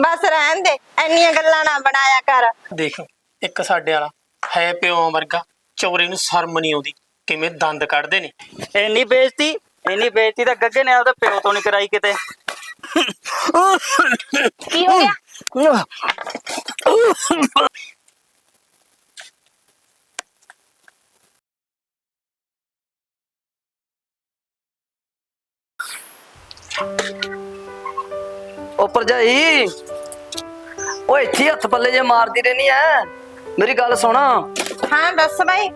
ਬਸ ਰਹਿਣ ਦੇ ਐਨੀਆਂ ਗੱਲਾਂ ਨਾ ਬਣਾਇਆ ਕਰ। ਦੇਖ ਇੱਕ ਸਾਡੇ ਵਾਲਾ ਹੈ ਪਿਓ ਵਰਗਾ ਚੌਰੇ ਨੂੰ ਸ਼ਰਮ ਨਹੀਂ ਆਉਂਦੀ ਕਿਵੇਂ ਦੰਦ ਕੱਢਦੇ ਨੇ। ਇੰਨੀ ਬੇਇੱਜ਼ਤੀ ਇੰਨੀ ਬੇਇੱਜ਼ਤੀ ਤਾਂ ਗੱਗੇ ਨੇ ਆਪਦਾ ਪਿਓ ਤੋਂ ਨਹੀਂ ਕਰਾਈ ਕਿਤੇ। ਕੀ ਹੋ ਗਿਆ? ਉਹ ਭਰਜਾਈ ਓਏ ਇੱਥੇ ਹੱਥ ਪੱਲੇ ਜੇ ਮਾਰਦੀ ਰਹਿਨੀ ਐ। ਮੇਰੀ ਗੱਲ ਸੁਣ। ਹਾਂ ਦੱਸ ਬਾਈ।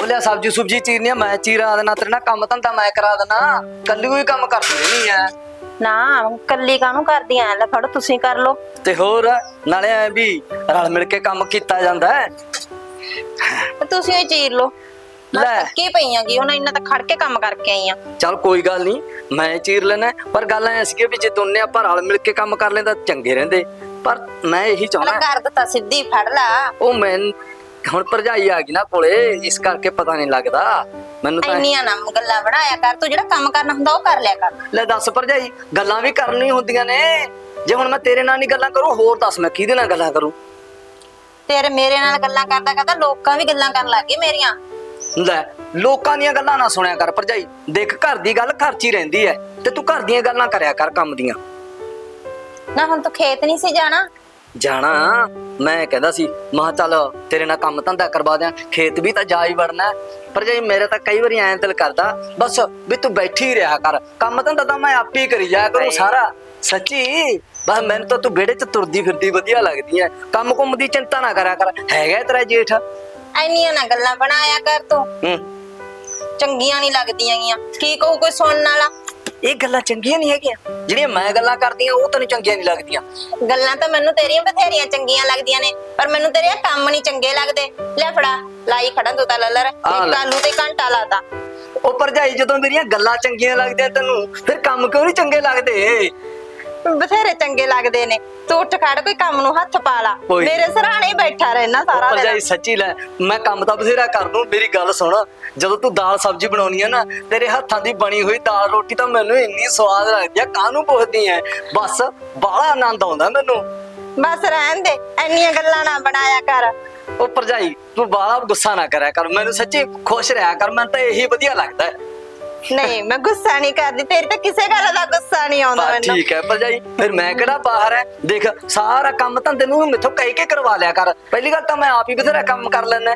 ਉਹ ਲਿਆ ਸਬਜੀ ਸੁਬਜੀ ਚੀਰਨੀ ਆ ਮੈਂ ਚੀਰਾ ਦੇਣਾ ਤੇਰੇ ਨਾਲ ਕੰਮ ਧੰਦਾ ਮੈਂ ਕਰਾ ਦੇਣਾ। ਕੱਲੀ ਕੋਈ ਕੰਮ ਕਰਦੀ ਰਹਿਨੀ ਐ। ਨਾ ਕੱਲੀ ਕਾਹਨੂੰ ਕਰਦੀ ਐ? ਲੈ ਫੜੋ ਤੁਸੀਂ ਕਰ ਲੋ ਤੇ ਹੋਰ ਨਾਲੇ ਐ ਵੀ ਰਲ ਮਿਲ ਕੇ ਕੰਮ ਕੀਤਾ ਜਾਂਦਾ ਹੈ ਤੁਸੀਂ ਹੀ ਚੀਰ ਲੋ ਲੈ। ਲੈ। ਕੀ ਪਈਆਂ ਗੀ ਹੁਣ ਇੰਨਾ ਤਾਂ ਖੜ ਕੇ ਕੰਮ ਕਰਕੇ ਆਈ ਆ। ਚੱਲ ਕੋਈ ਗੱਲ ਨਹੀਂ ਮੈਂ ਚੀਰ ਲੈਣਾ ਪਰ ਗੱਲ ਐ ਸੀ ਵੀ ਜੇ ਦੋਨੇ ਆਪਾਂ ਰਲ ਮਿਲ ਕੇ ਕੰਮ ਕਰ ਲੈਂਦਾ ਚੰਗੇ ਰਹਿੰਦੇ। ਪਰ ਮੈਂ ਇਹੀ ਚਾਹੁੰਦਾ ਕਰ ਦਿੱਤਾ ਸਿੱਧੀ ਫੜ ਲਾ। ਉਹ ਮੈਂ ਹੁਣ ਭਰਜਾਈ ਆ ਗਈ ਨਾ ਕੋਲੇ ਇਸ ਕਰਕੇ ਪਤਾ ਨਹੀਂ ਲੱਗਦਾ। ਮੈਨੂੰ ਤਾਂ ਇੰਨੀਆਂ ਨਾ ਗੱਲਾਂ ਬਣਾਇਆ ਕਰ ਤੂੰ ਜਿਹੜਾ ਕੰਮ ਕਰਨਾ ਹੁੰਦਾ ਉਹ ਕਰ ਲਿਆ ਕਰ। ਲੈ ਦੱਸ ਭਰਜਾਈ ਗੱਲਾਂ ਵੀ ਕਰਨੀ ਹੁੰਦੀਆਂ ਨੇ। ਜੇ ਹੁਣ ਮੈਂ ਤੇਰੇ ਨਾਲ ਨਹੀਂ ਗੱਲਾਂ ਕਰੂੰ ਹੋਰ ਦੱਸ ਮੈਂ ਕਿਹਦੇ ਨਾਲ ਗੱਲਾਂ ਕਰੂੰ? ਤੇਰੇ ਮੇਰੇ ਨਾਲ ਗੱਲਾਂ ਕਰਦਾ ਕਰਦਾ ਲੋਕਾਂ ਵੀ ਗੱਲਾਂ ਕਰਨ ਲੱਗ ਗਏ ਮੇਰੀਆਂ। ਲੈ ਲੋਕਾਂ ਦੀਆਂ ਗੱਲਾਂ ਨਾ ਸੁਣਿਆ ਕਰ ਭਰਜਾਈ। ਦੇਖ ਘਰ ਦੀ ਗੱਲ ਘਰ 'ਚ ਹੀ ਰਹਿੰਦੀ ਐ ਤੇ ਤੂੰ ਘਰ ਦੀਆਂ ਗੱਲਾਂ ਕਰਿਆ ਕਰ ਕੰਮ ਦੀਆਂ। ਨਾ ਹੁਣ ਤੂੰ ਖੇਤ ਨਹੀਂ ਸੀ ਜਾਣਾ? ਜਾਣਾ? ਮੈਂ ਕਹਿੰਦਾ ਸੀ ਮਾ ਚੱਲ ਤੇਰੇ ਨਾਲ ਕੰਮ ਧੰਦਾ ਕਰਵਾ ਦਿਆਂ ਖੇਤ ਵੀ ਤਾਂ ਜਾ ਹੀ ਵੜਨਾ ਹੈ। ਭਰਜਾਈ ਮੇਰੇ ਤਾਂ ਕਈ ਵਾਰੀ ਐਂ ਦਿਲ ਕਰਦਾ ਬਸ ਵੀ ਤੂੰ ਬੈਠੀ ਹੀ ਰਿਹਾ ਕਰ। ਕੰਮ ਧੰਦਾ ਤਾਂ ਮੈਂ ਆਪੇ ਹੀ ਕਰੀ ਜਾਇਆ ਕਰੂੰ ਸਾਰਾ। ਸੱਚੀ? ਬਸ ਮੈਨੂੰ ਤਾਂ ਤੂੰ ਵਿਹੜੇ 'ਚ ਤੁਰਦੀ ਫਿਰਦੀ ਵਧੀਆ ਲੱਗਦੀ ਐ। ਕੰਮ ਕੁੰਮ ਦੀ ਚਿੰਤਾ ਨਾ ਕਰਿਆ ਕਰ। ਹੈਗਾ ਤੇਰਾ ਜੇਠ? ਐਨੀਆਂ ਨਾ ਗੱਲਾਂ ਬਣਾਇਆ ਕਰ ਤੂੰ। ਹੂੰ। ਚੰਗੀਆਂ ਨਹੀਂ ਲੱਗਦੀਆਂ ਗੀਆਂ। ਕੀ ਕਹੂ ਕੋਈ ਸੁਣਨ ਵਾਲਾ? ਇਹ ਗੱਲਾਂ ਚੰਗੀਆਂ ਨਹੀਂ ਹੈਗੀਆਂ। ਜਿਹੜੀਆਂ ਮੈਂ ਗੱਲਾਂ ਕਰਦੀਆਂ ਉਹ ਤੈਨੂੰ ਚੰਗੀਆਂ ਨਹੀਂ ਲੱਗਦੀਆਂ। ਗੱਲਾਂ ਤਾਂ ਮੈਨੂੰ ਤੇਰੀਆਂ ਬਥੇਰੀਆਂ ਚੰਗੀਆਂ ਲੱਗਦੀਆਂ ਨੇ ਪਰ ਮੈਨੂੰ ਤੇਰੇ ਕੰਮ ਨਹੀਂ ਚੰਗੇ ਲੱਗਦੇ। ਲੈ ਫੜਾ ਲਾਈ ਖੜਾ ਤੂੰ ਤਾਂ ਲੱਲਰ। ਆ ਲੈ। ਕਾਲੂ ਤੇ ਘੰਟਾ ਲਾਤਾ ਉਹ ਭਰਜਾਈ ਜਦੋਂ ਮੇਰੀਆਂ ਗੱਲਾਂ ਚੰਗੀਆਂ ਲੱਗਦੀਆਂ ਤੈਨੂੰ ਫਿਰ ਕੰਮ ਕਿਉਂ ਨਹੀਂ ਚੰਗੇ ਲੱਗਦੇ? ਬਥੇਰੇ ਚੰਗੇ ਲੱਗਦੇ ਨੇ। ਤੂੰ ਉੱਠ ਖੜ ਕੋਈ ਕੰਮ ਨੂੰ ਹੱਥ ਪਾ ਲਾ। ਕੋਈ- ਮੇਰੇ ਸਰਾਣੇ ਹੀ ਬੈਠਾ ਰਹਿਣਾ ਸਾਰਾ ਭਰਜਾਈ ਦਿਨ ਸੱਚੀ ਲੈ ਮੈਂ ਕੰਮ ਤਾਂ ਬਥੇਰਾ ਕਰ ਦੂੰ ਮੇਰੀ ਗੱਲ ਸੁਣ। ਜਦੋਂ ਤੂੰ ਦਾਲ ਸਬਜ਼ੀ ਬਣਾਉਣੀ ਆ ਨਾ ਤੇਰੇ ਹੱਥਾਂ ਦੀ ਬਣੀ ਹੋਈ ਦਾਲ ਰੋਟੀ ਤਾਂ ਮੈਨੂੰ ਇੰਨੀ ਸਵਾਦ ਲੱਗਦੀ ਆ ਕਾਹਨੂੰ ਪੁੱਛਦੀ ਐ? ਬਸ ਬਾਹਲਾ ਆਨੰਦ ਆਉਂਦਾ ਮੈਨੂੰ। ਬਸ ਰਹਿਣ ਦੇ ਐਨੀਆਂ ਗੱਲਾਂ ਨਾ ਬਣਾਇਆ ਕਰ। ਉਹ ਭਰਜਾਈ ਤੂੰ ਬਾਹਲਾ ਗੁੱਸਾ ਨਾ ਕਰਿਆ ਕਰ। ਮੈਨੂੰ ਸੱਚੀ ਖੁਸ਼ ਰਿਹਾ ਕਰ ਮੈਨੂੰ ਤਾਂ ਇਹੀ ਵਧੀਆ ਲੱਗਦਾ। ਹੈ ਨਹੀਂ ਮੈਂ ਗੁੱਸਾ ਨਹੀਂ ਕਰਦੀ ਤੇਰੀ ਤਾਂ ਕਿਸੇ ਗੱਲ ਦਾ ਗੁੱਸਾ ਨਹੀਂ ਆਉਂਦਾ ਬਸ ਮੈਨੂੰ। ਠੀਕ ਹੈ ਭਰਜਾਈ ਫਿਰ ਮੈਂ ਕਿਹੜਾ ਬਾਹਰ ਹੈ? ਦੇਖ ਸਾਰਾ ਕੰਮ ਧੰਦੇ ਨੂੰ ਮੈਥੋਂ ਕਹਿ ਕੇ ਕਰਵਾ ਲਿਆ ਕਰ। ਪਹਿਲੀ ਗੱਲ ਤਾਂ ਮੈਂ ਆਪ ਹੀ ਬਥੇਰਾ ਕੰਮ ਕਰ ਲੈਣਾ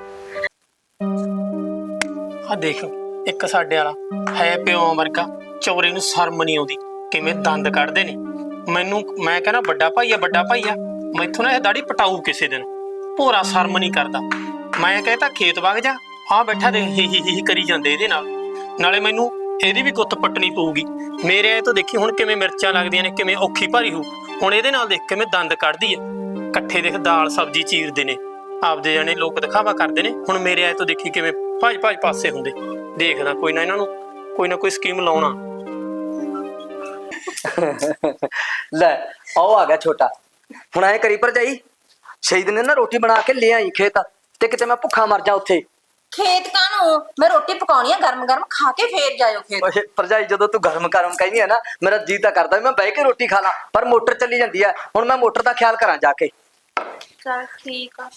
ਆ ਦੇਖ ਇੱਕ ਸਾਡੇ ਵਾਲਾ ਹੈ ਪਿਓ ਵਰਗਾ ਚੌਰੇ ਨੂੰ ਸ਼ਰਮ ਨਹੀਂ ਆਉਂਦੀ ਕਿਵੇਂ ਦੰਦ ਕੱਢਦੇ ਨੇ। ਮੈਨੂੰ ਮੈਂ ਕਹਿੰਦਾ ਵੱਡਾ ਭਾਈ ਆ ਵੱਡਾ ਭਾਈ ਆ ਮੈਥੋਂ ਨਾ ਇਹ ਦਾੜੀ ਪਟਾਊ ਕਿਸੇ ਦਿਨ। ਭੋਰਾ ਸ਼ਰਮ ਨਹੀਂ ਕਰਦਾ। ਮੈਂ ਕਹਿੰਦਾ ਖੇਤ ਵਗ ਜਾ ਆ ਬੈਠਾ ਦੇ ਹੀ ਹੀ ਹੀ ਕਰੀ ਜਾਂਦੇ ਇਹਦੇ ਨਾਲ। ਨਾਲੇ ਮੈਨੂੰ ਇਹਦੀ ਵੀ ਗੁੱਤ ਪੱਟਣੀ ਪਊਗੀ। ਮੇਰੇ ਐ ਤੋਂ ਦੇਖੀ ਹੁਣ ਕਿਵੇਂ ਮਿਰਚਾਂ ਲੱਗਦੀਆਂ ਨੇ, ਕਿਵੇਂ ਔਖੀ ਭਾਰੀ ਹੋ ਹੁਣ ਇਹਦੇ ਨਾਲ ਦੇਖ ਕਿਵੇਂ ਦੰਦ ਕੱਢਦੀ ਐ। ਇਕੱਠੇ ਦੇਖ ਦਾਲ ਸਬਜ਼ੀ ਚੀਰਦੇ ਨੇ। ਆਪਦੇ ਜਾਣੇ ਲੋਕ ਦਿਖਾਵਾ ਕਰਦੇ ਨੇ। ਹੁਣ ਮੇਰੇ ਆਏ ਤੋਂ ਦੇਖੀ ਕਿਵੇਂ ਭਾਜ ਭਾਜ ਪਾਸੇ ਹੁੰਦੇ। ਦੇਖਦਾ ਕੋਈ ਨਾ ਇਹਨਾਂ ਨੂੰ, ਕੋਈ ਨਾ ਕੋਈ ਸਕੀਮ ਲਾਉਣਾ। ਲੈ, ਆਓ ਆ ਗਿਆ ਛੋਟਾ। ਹੁਣ ਐ ਕਰੀ ਭਰਜਾਈ ਸ਼ਹੀਦ ਨੇ ਨਾ ਰੋਟੀ ਬਣਾ ਕੇ ਲੈ ਆਈ ਖੇਤ ਤੇ ਕਿਤੇ ਮੈਂ ਭੁੱਖਾ ਮਰ ਜਾ ਉੱਥੇ। ਖੇਤ ਕਾਨੂੰ ਮੈਂ ਰੋਟੀ ਪਕਾਉਣੀ ਆ ਗਰਮ ਗਰਮ ਖਾ ਕੇ ਫੇਰ ਜਾਇਓ ਖੇਤ। ਓਏ ਭਰਜਾਈ ਜਦੋਂ ਤੂੰ ਗਰਮ ਗਰਮ ਕਹਿੰਦੀ ਹੈ ਨਾ ਮੇਰਾ ਜੀ ਤਾਂ ਕਰਦਾ ਵੀ ਮੈਂ ਬਹਿ ਕੇ ਰੋਟੀ ਖਾ ਲਾਂ ਪਰ ਮੋਟਰ ਚੱਲੀ ਜਾਂਦੀ ਹੈ ਹੁਣ ਮੈਂ ਮੋਟਰ ਦਾ ਖਿਆਲ ਕਰਾਂ ਜਾ ਕੇ। ਚਲ ਠੀਕ ਆ।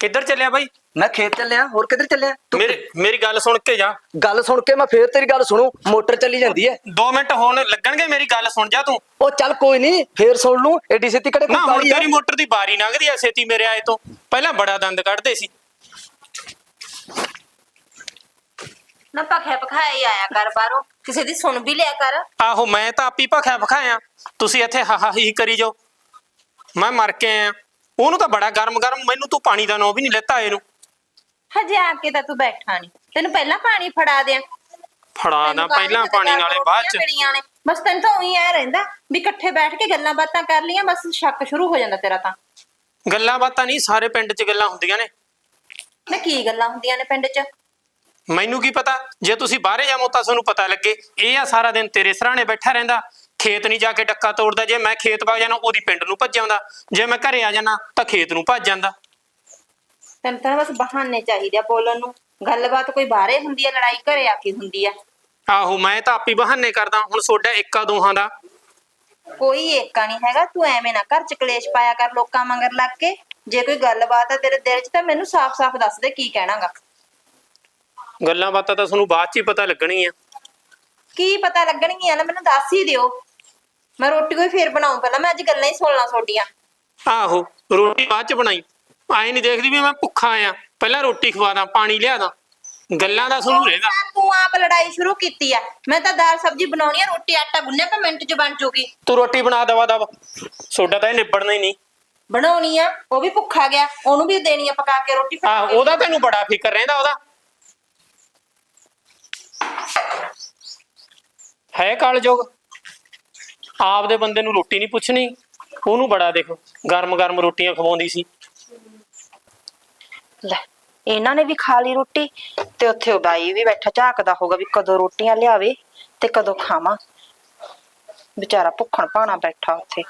ਕਿੱਧਰ ਚੱਲਿਆ ਬਾਈ? ਮੈਂ ਖੇਤ ਚੱਲਿਆ ਹੋਰ ਕਿੱਧਰ ਚੱਲਿਆ? ਤੂੰ ਮੇਰੀ ਮੇਰੀ ਗੱਲ ਸੁਣ ਕੇ ਜਾ। ਗੱਲ ਸੁਣ ਕੇ ਮੈਂ ਫੇਰ ਤੇਰੀ ਗੱਲ ਸੁਣੂ ਮੋਟਰ ਚੱਲੀ ਜਾਂਦੀ ਹੈ 2 ਮਿੰਟ ਹੋਣ ਲੱਗਣਗੇ ਮੇਰੀ ਗੱਲ ਸੁਣ ਜਾ ਤੂੰ। ਉਹ ਚੱਲ ਕੋਈ ਨਹੀਂ ਫੇਰ ਸੁਣ ਲੂੰ ਏਡੀ ਛੇਤੀ ਕਿਹੜੇ ਨਾ ਕੋਈ ਹੁਣ ਕਾਹਲੀ ਆ? ਤੇਰੀ ਮੋਟਰ ਦੀ ਬਾਰੀ ਲੰਘਦੀ ਐ ਛੇਤੀ ਮੇਰੇ ਆਏ ਤੋਂ। ਪਹਿਲਾਂ ਬੜਾ ਦੰਦ ਕੱਢਦੇ ਸੀ। ਨਾ ਪਖਿਆ ਪਖਾਇਆ ਹੀ ਆਇਆ ਕਰ ਬਾਹਰੋਂ। ਕਿਸੇ ਦੀ ਸੁਣ ਵੀ ਲਿਆ ਕਰ। ਆਹੋ ਮੈਂ ਤਾਂ ਆਪੀ ਭਖਿਆ ਭਖਾਇਆ। ਤੁਸੀਂ ਇੱਥੇ ਹਾ ਹਾ ਹੀ ਕਰੀ ਜਾਓ। ਮੈਂ ਮਰ ਕੇ ਆਇਆ। ਉਹਨੂੰ ਤਾਂ ਬੜਾ ਗਰਮ ਗਰਮ ਮੈਨੂੰ ਤੂੰ ਪਾਣੀ ਦਾ ਨੋ ਵੀ ਨਹੀਂ ਲੈਤਾ ਇਹਨੂੰ। ਹਜੇ ਆ ਕੇ ਤਾਂ ਤੂੰ ਬੈਠਾ ਨਹੀਂ ਤੈਨੂੰ ਪਹਿਲਾਂ ਪਾਣੀ ਫੜਾ ਦਿਆਂ। ਫੜਾ ਨਾ ਤੈਨੂੰ ਪਹਿਲਾਂ ਪਾਣੀ ਨਾਲੇ ਬਾਅਦ ਚ। ਨੇ। ਬਸ ਤੈਨੂੰ ਤਾਂ ਉਹੀ ਐ ਰਹਿੰਦਾ ਵੀ ਇਕੱਠੇ ਬੈਠ ਕੇ ਗੱਲਾਂ ਬਾਤਾਂ ਕਰ ਲੀਆਂ ਬਸ ਸ਼ੱਕ ਸ਼ੁਰੂ ਹੋ ਜਾਂਦਾ ਤੇਰਾ ਤਾਂ। ਗੱਲਾਂ ਬਾਤਾਂ ਨਹੀਂ ਸਾਰੇ ਪਿੰਡ 'ਚ ਗੱਲਾਂ ਹੁੰਦੀਆਂ ਨੇ। ਨਾ ਕੀ ਗੱਲਾਂ ਹੁੰਦੀਆਂ ਨੇ ਪਿੰਡ 'ਚ? ਮੈਨੂੰ ਕੀ ਪਤਾ? ਜੇ ਤੁਸੀਂ ਬਾਹਰੇ ਜਾਵੋ ਤਾਂ ਤੁਹਾਨੂੰ ਪਤਾ ਲੱਗੇ ਇਹ ਆ ਸਾਰਾ ਦਿਨ ਤੇਰੇ ਸਰਾਣੇ ਬੈਠਾ ਰਹਿੰਦਾ। ਖੇਤ ਨਹੀਂ ਜਾ ਕੇ ਡੱਕਾ ਤੋੜਦਾ ਜੇ ਮੈਂ ਖੇਤ ਵਗ ਜਾਣਾ ਉਹਦੀ ਪਿੰਡ ਨੂੰ ਭੱਜ ਆਉਂਦਾ। ਜੇ ਮੈਂ ਘਰੇ ਆ ਜਾਣਾ ਤਾਂ ਖੇਤ ਨੂੰ ਭੱਜ ਜਾਂਦਾ। ਤੈਨੂੰ ਤਾਂ ਬਸ ਬਹਾਨੇ ਚਾਹੀਦੇ ਆ ਬੋਲਣ ਨੂੰ। ਗੱਲਬਾਤ ਕੋਈ ਬਾਹਰੇ ਹੁੰਦੀ ਆ ਲੜਾਈ ਘਰੇ ਆ ਕੇ ਹੁੰਦੀ ਆ। ਆਹੋ ਮੈਂ ਤਾਂ ਆਪੀ ਬਹਾਨੇ ਕਰਦਾ ਹੁਣ ਸੋਡਾ ਇੱਕਾ ਦੋਹਾਂ ਦਾ। ਕੋਈ ਏਕਾ ਨਹੀਂ ਹੈਗਾ ਤੂੰ ਐਵੇਂ ਨਾ ਘਰ ਚ ਕਲੇਸ਼ ਪਾਇਆ ਕਰ ਲੋਕਾਂ ਮੰਗਰ ਲੱਗ ਕੇ। ਜੇ ਕੋਈ ਗੱਲਬਾਤ ਹੈ ਤੇਰੇ ਦਿਲ 'ਚ ਤਾਂ ਮੈਨੂੰ ਸਾਫ਼-ਸਾਫ਼ ਦੱਸ ਦੇ ਕੀ ਕਹਿਣਾਗਾ। ਗੱਲਾਂ ਬਾਤਾਂ ਤਾਂ ਤੁਹਾਨੂੰ ਬਾਅਦ ਚ ਹੀ ਪਤਾ ਲੱਗਣੀ ਆ ਕੀ ਪਤਾ ਲੱਗਣਗੀਆਂ ਨਾ ਮੈਨੂੰ ਦੱਸ ਹੀ ਦਿਓ। ਮੈਂ ਰੋਟੀ ਕੋਈ ਫੇਰ ਬਣਾਉਂ ਪਹਿਲਾਂ ਮੈਂ ਅੱਜ ਗੱਲਾਂ ਹੀ ਸੁਣਨਾ ਤੁਹਾਡੀਆਂ। ਆਹੋ ਰੋਟੀ ਬਾਅਦ ਚ ਬਣਾਈ। ਆਏ ਨਹੀਂ ਦੇਖਦੀ ਵੀ ਮੈਂ ਭੁੱਖਾ ਆ। ਪਹਿਲਾਂ ਰੋਟੀ ਖਵਾ ਦਾਂ ਪਾਣੀ ਲਿਆ ਦਾਂ ਗੱਲਾਂ ਦਾ ਤੁਹਾਨੂੰ ਰਹੇਗਾ ਤੂੰ ਆਪ ਲੜਾਈ ਸ਼ੁਰੂ ਕੀਤੀ ਆ। ਮੈਂ ਤਾਂ ਦਾਲ ਸਬਜ਼ੀ ਬਣਾਉਣੀ ਆ ਰੋਟੀ ਆਟਾ ਗੁੰਨਿਆ ਪਾ ਮਿੰਟ 'ਚ ਬਣ ਜੂਗੀ। ਤੂੰ ਰੋਟੀ ਬਣਾ ਦਵਾ ਦਵਾ। ਸੋਡਾ ਤਾਂ ਇਹ ਨਿਬੜਨਾ ਹੀ ਨਹੀਂ। ਬਣਾਉਣੀ ਆ ਉਹ ਵੀ ਭੁੱਖਾ ਗਿਆ ਉਹਨੂੰ ਵੀ ਦੇਣੀ ਆ ਪਕਾ ਕੇ ਰੋਟੀ। ਫਿਰ ਆਹ ਉਹਦਾ ਤੈਨੂੰ ਬੜਾ ਫਿਕਰ ਰਹਿੰਦਾ ਉਹਦਾ। ਹੈ ਕਾਲਜੋਗ ਆਪਦੇ ਬੰਦੇ ਨੂੰ ਰੋਟੀ ਨਹੀਂ ਪੁੱਛਣੀ, ਉਹਨੂੰ ਬੜਾ ਦੇਖੋ ਗਰਮ ਗਰਮ ਰੋਟੀਆਂ ਖਵਾਉਂਦੀ ਸੀ। ਲੈ, ਇਹਨਾਂ ਨੇ ਵੀ ਖਾ ਲਈ ਰੋਟੀ, ਤੇ ਉੱਥੇ ਉਹ ਬਾਈ ਵੀ ਬੈਠਾ, ਝਾਕਦਾ ਹੋਗਾ ਵੀ ਕਦੋਂ ਰੋਟੀਆਂ ਲਿਆਵੇ ਤੇ ਕਦੋਂ ਖਾਵਾਂ। ਵਿਚਾਰਾ ਭੁੱਖਣ ਭਾਣਾ ਬੈਠਾ ਉੱਥੇ।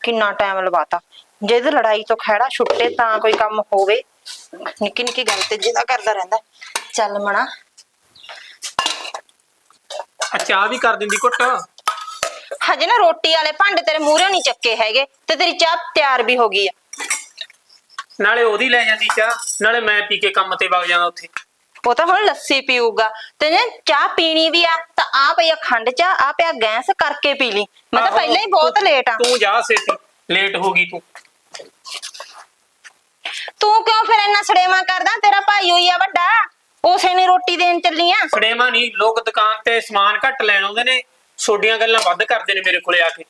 ਕਿੰਨਾ ਟਾਈਮ ਲਵਾਤਾ। ਜੇ ਲੜਾਈ ਤੋਂ ਖਹਿੜਾ ਛੁੱਟੇ ਤਾਂ ਕੋਈ ਕੰਮ ਹੋਵੇ। ਨਿੱਕੀ ਨਿੱਕੀ ਗੱਲ ਤੇ ਜਿਹਦਾ ਕਰਦਾ ਰਹਿੰਦਾ। ਚੱਲ ਮਣਾ। ਚਾਹ ਵੀ ਕਰ ਦਿੰਦੀ ਘੁੱਟ। ਹਜੇ ਨਾ ਰੋਟੀ ਵਾਲੇ ਭਾਂਡੇ ਤੇਰੇ ਮੂਹਰੇ ਨਹੀਂ ਚੱਕੇ ਹੈਗੇ ਤੇ ਤੇਰੀ ਚਾਹ ਤਿਆਰ ਵੀ ਹੋ ਗਈ ਆ। ਨਾਲੇ ਉਹਦੀ ਲੈ ਜਾਂਦੀ ਚਾਹ ਨਾਲੇ ਮੈਂ ਪੀ ਕੇ ਕੰਮ ਤੇ ਵਗ ਜਾਂਦਾ ਉੱਥੇ। ਉਹ ਤਾਂ ਹੁਣ ਲੱਸੀ ਪੀਊਗਾ। ਤੇ ਜੇ ਚਾਹ ਪੀਣੀ ਵੀ ਆ ਤਾਂ ਆ ਪਈ ਆ ਖੰਡ ਚਾਹ ਆ ਪਿਆ ਗੈਸ ਕਰਕੇ ਪੀ ਲਈ। ਮੈਂ ਤਾਂ ਆਹੋ, ਪਹਿਲਾਂ ਹੀ ਬਹੁਤ ਤੂੰ- ਲੇਟ ਆ। ਤੂੰ ਜਾ ਸੇਤੀ ਲੇਟ ਹੋ ਗਈ ਤੂੰ। ਤੂੰ ਕਿਉਂ ਫਿਰ ਇੰਨਾ ਸੜੇਵਾ ਕਰਦਾ? ਤੇਰਾ ਭਾਈ ਹੋਈ ਆ ਵੱਡਾ। ਉਸੇ ਨੇ ਰੋਟੀ ਦੇਣ ਚੱਲੀ ਆ। ਫੜੇਵਾ ਨਹੀਂ ਲੋਕ ਦੁਕਾਨ ਤੇ ਸਮਾਨ ਘੱਟ ਲੈਣ ਆਉਂਦੇ ਨੇ ਛੋਡੀਆਂ ਗੱਲਾਂ ਵੱਧ ਕਰਦੇ ਨੇ ਮੇਰੇ ਕੋਲੇ ਆ ਕੇ।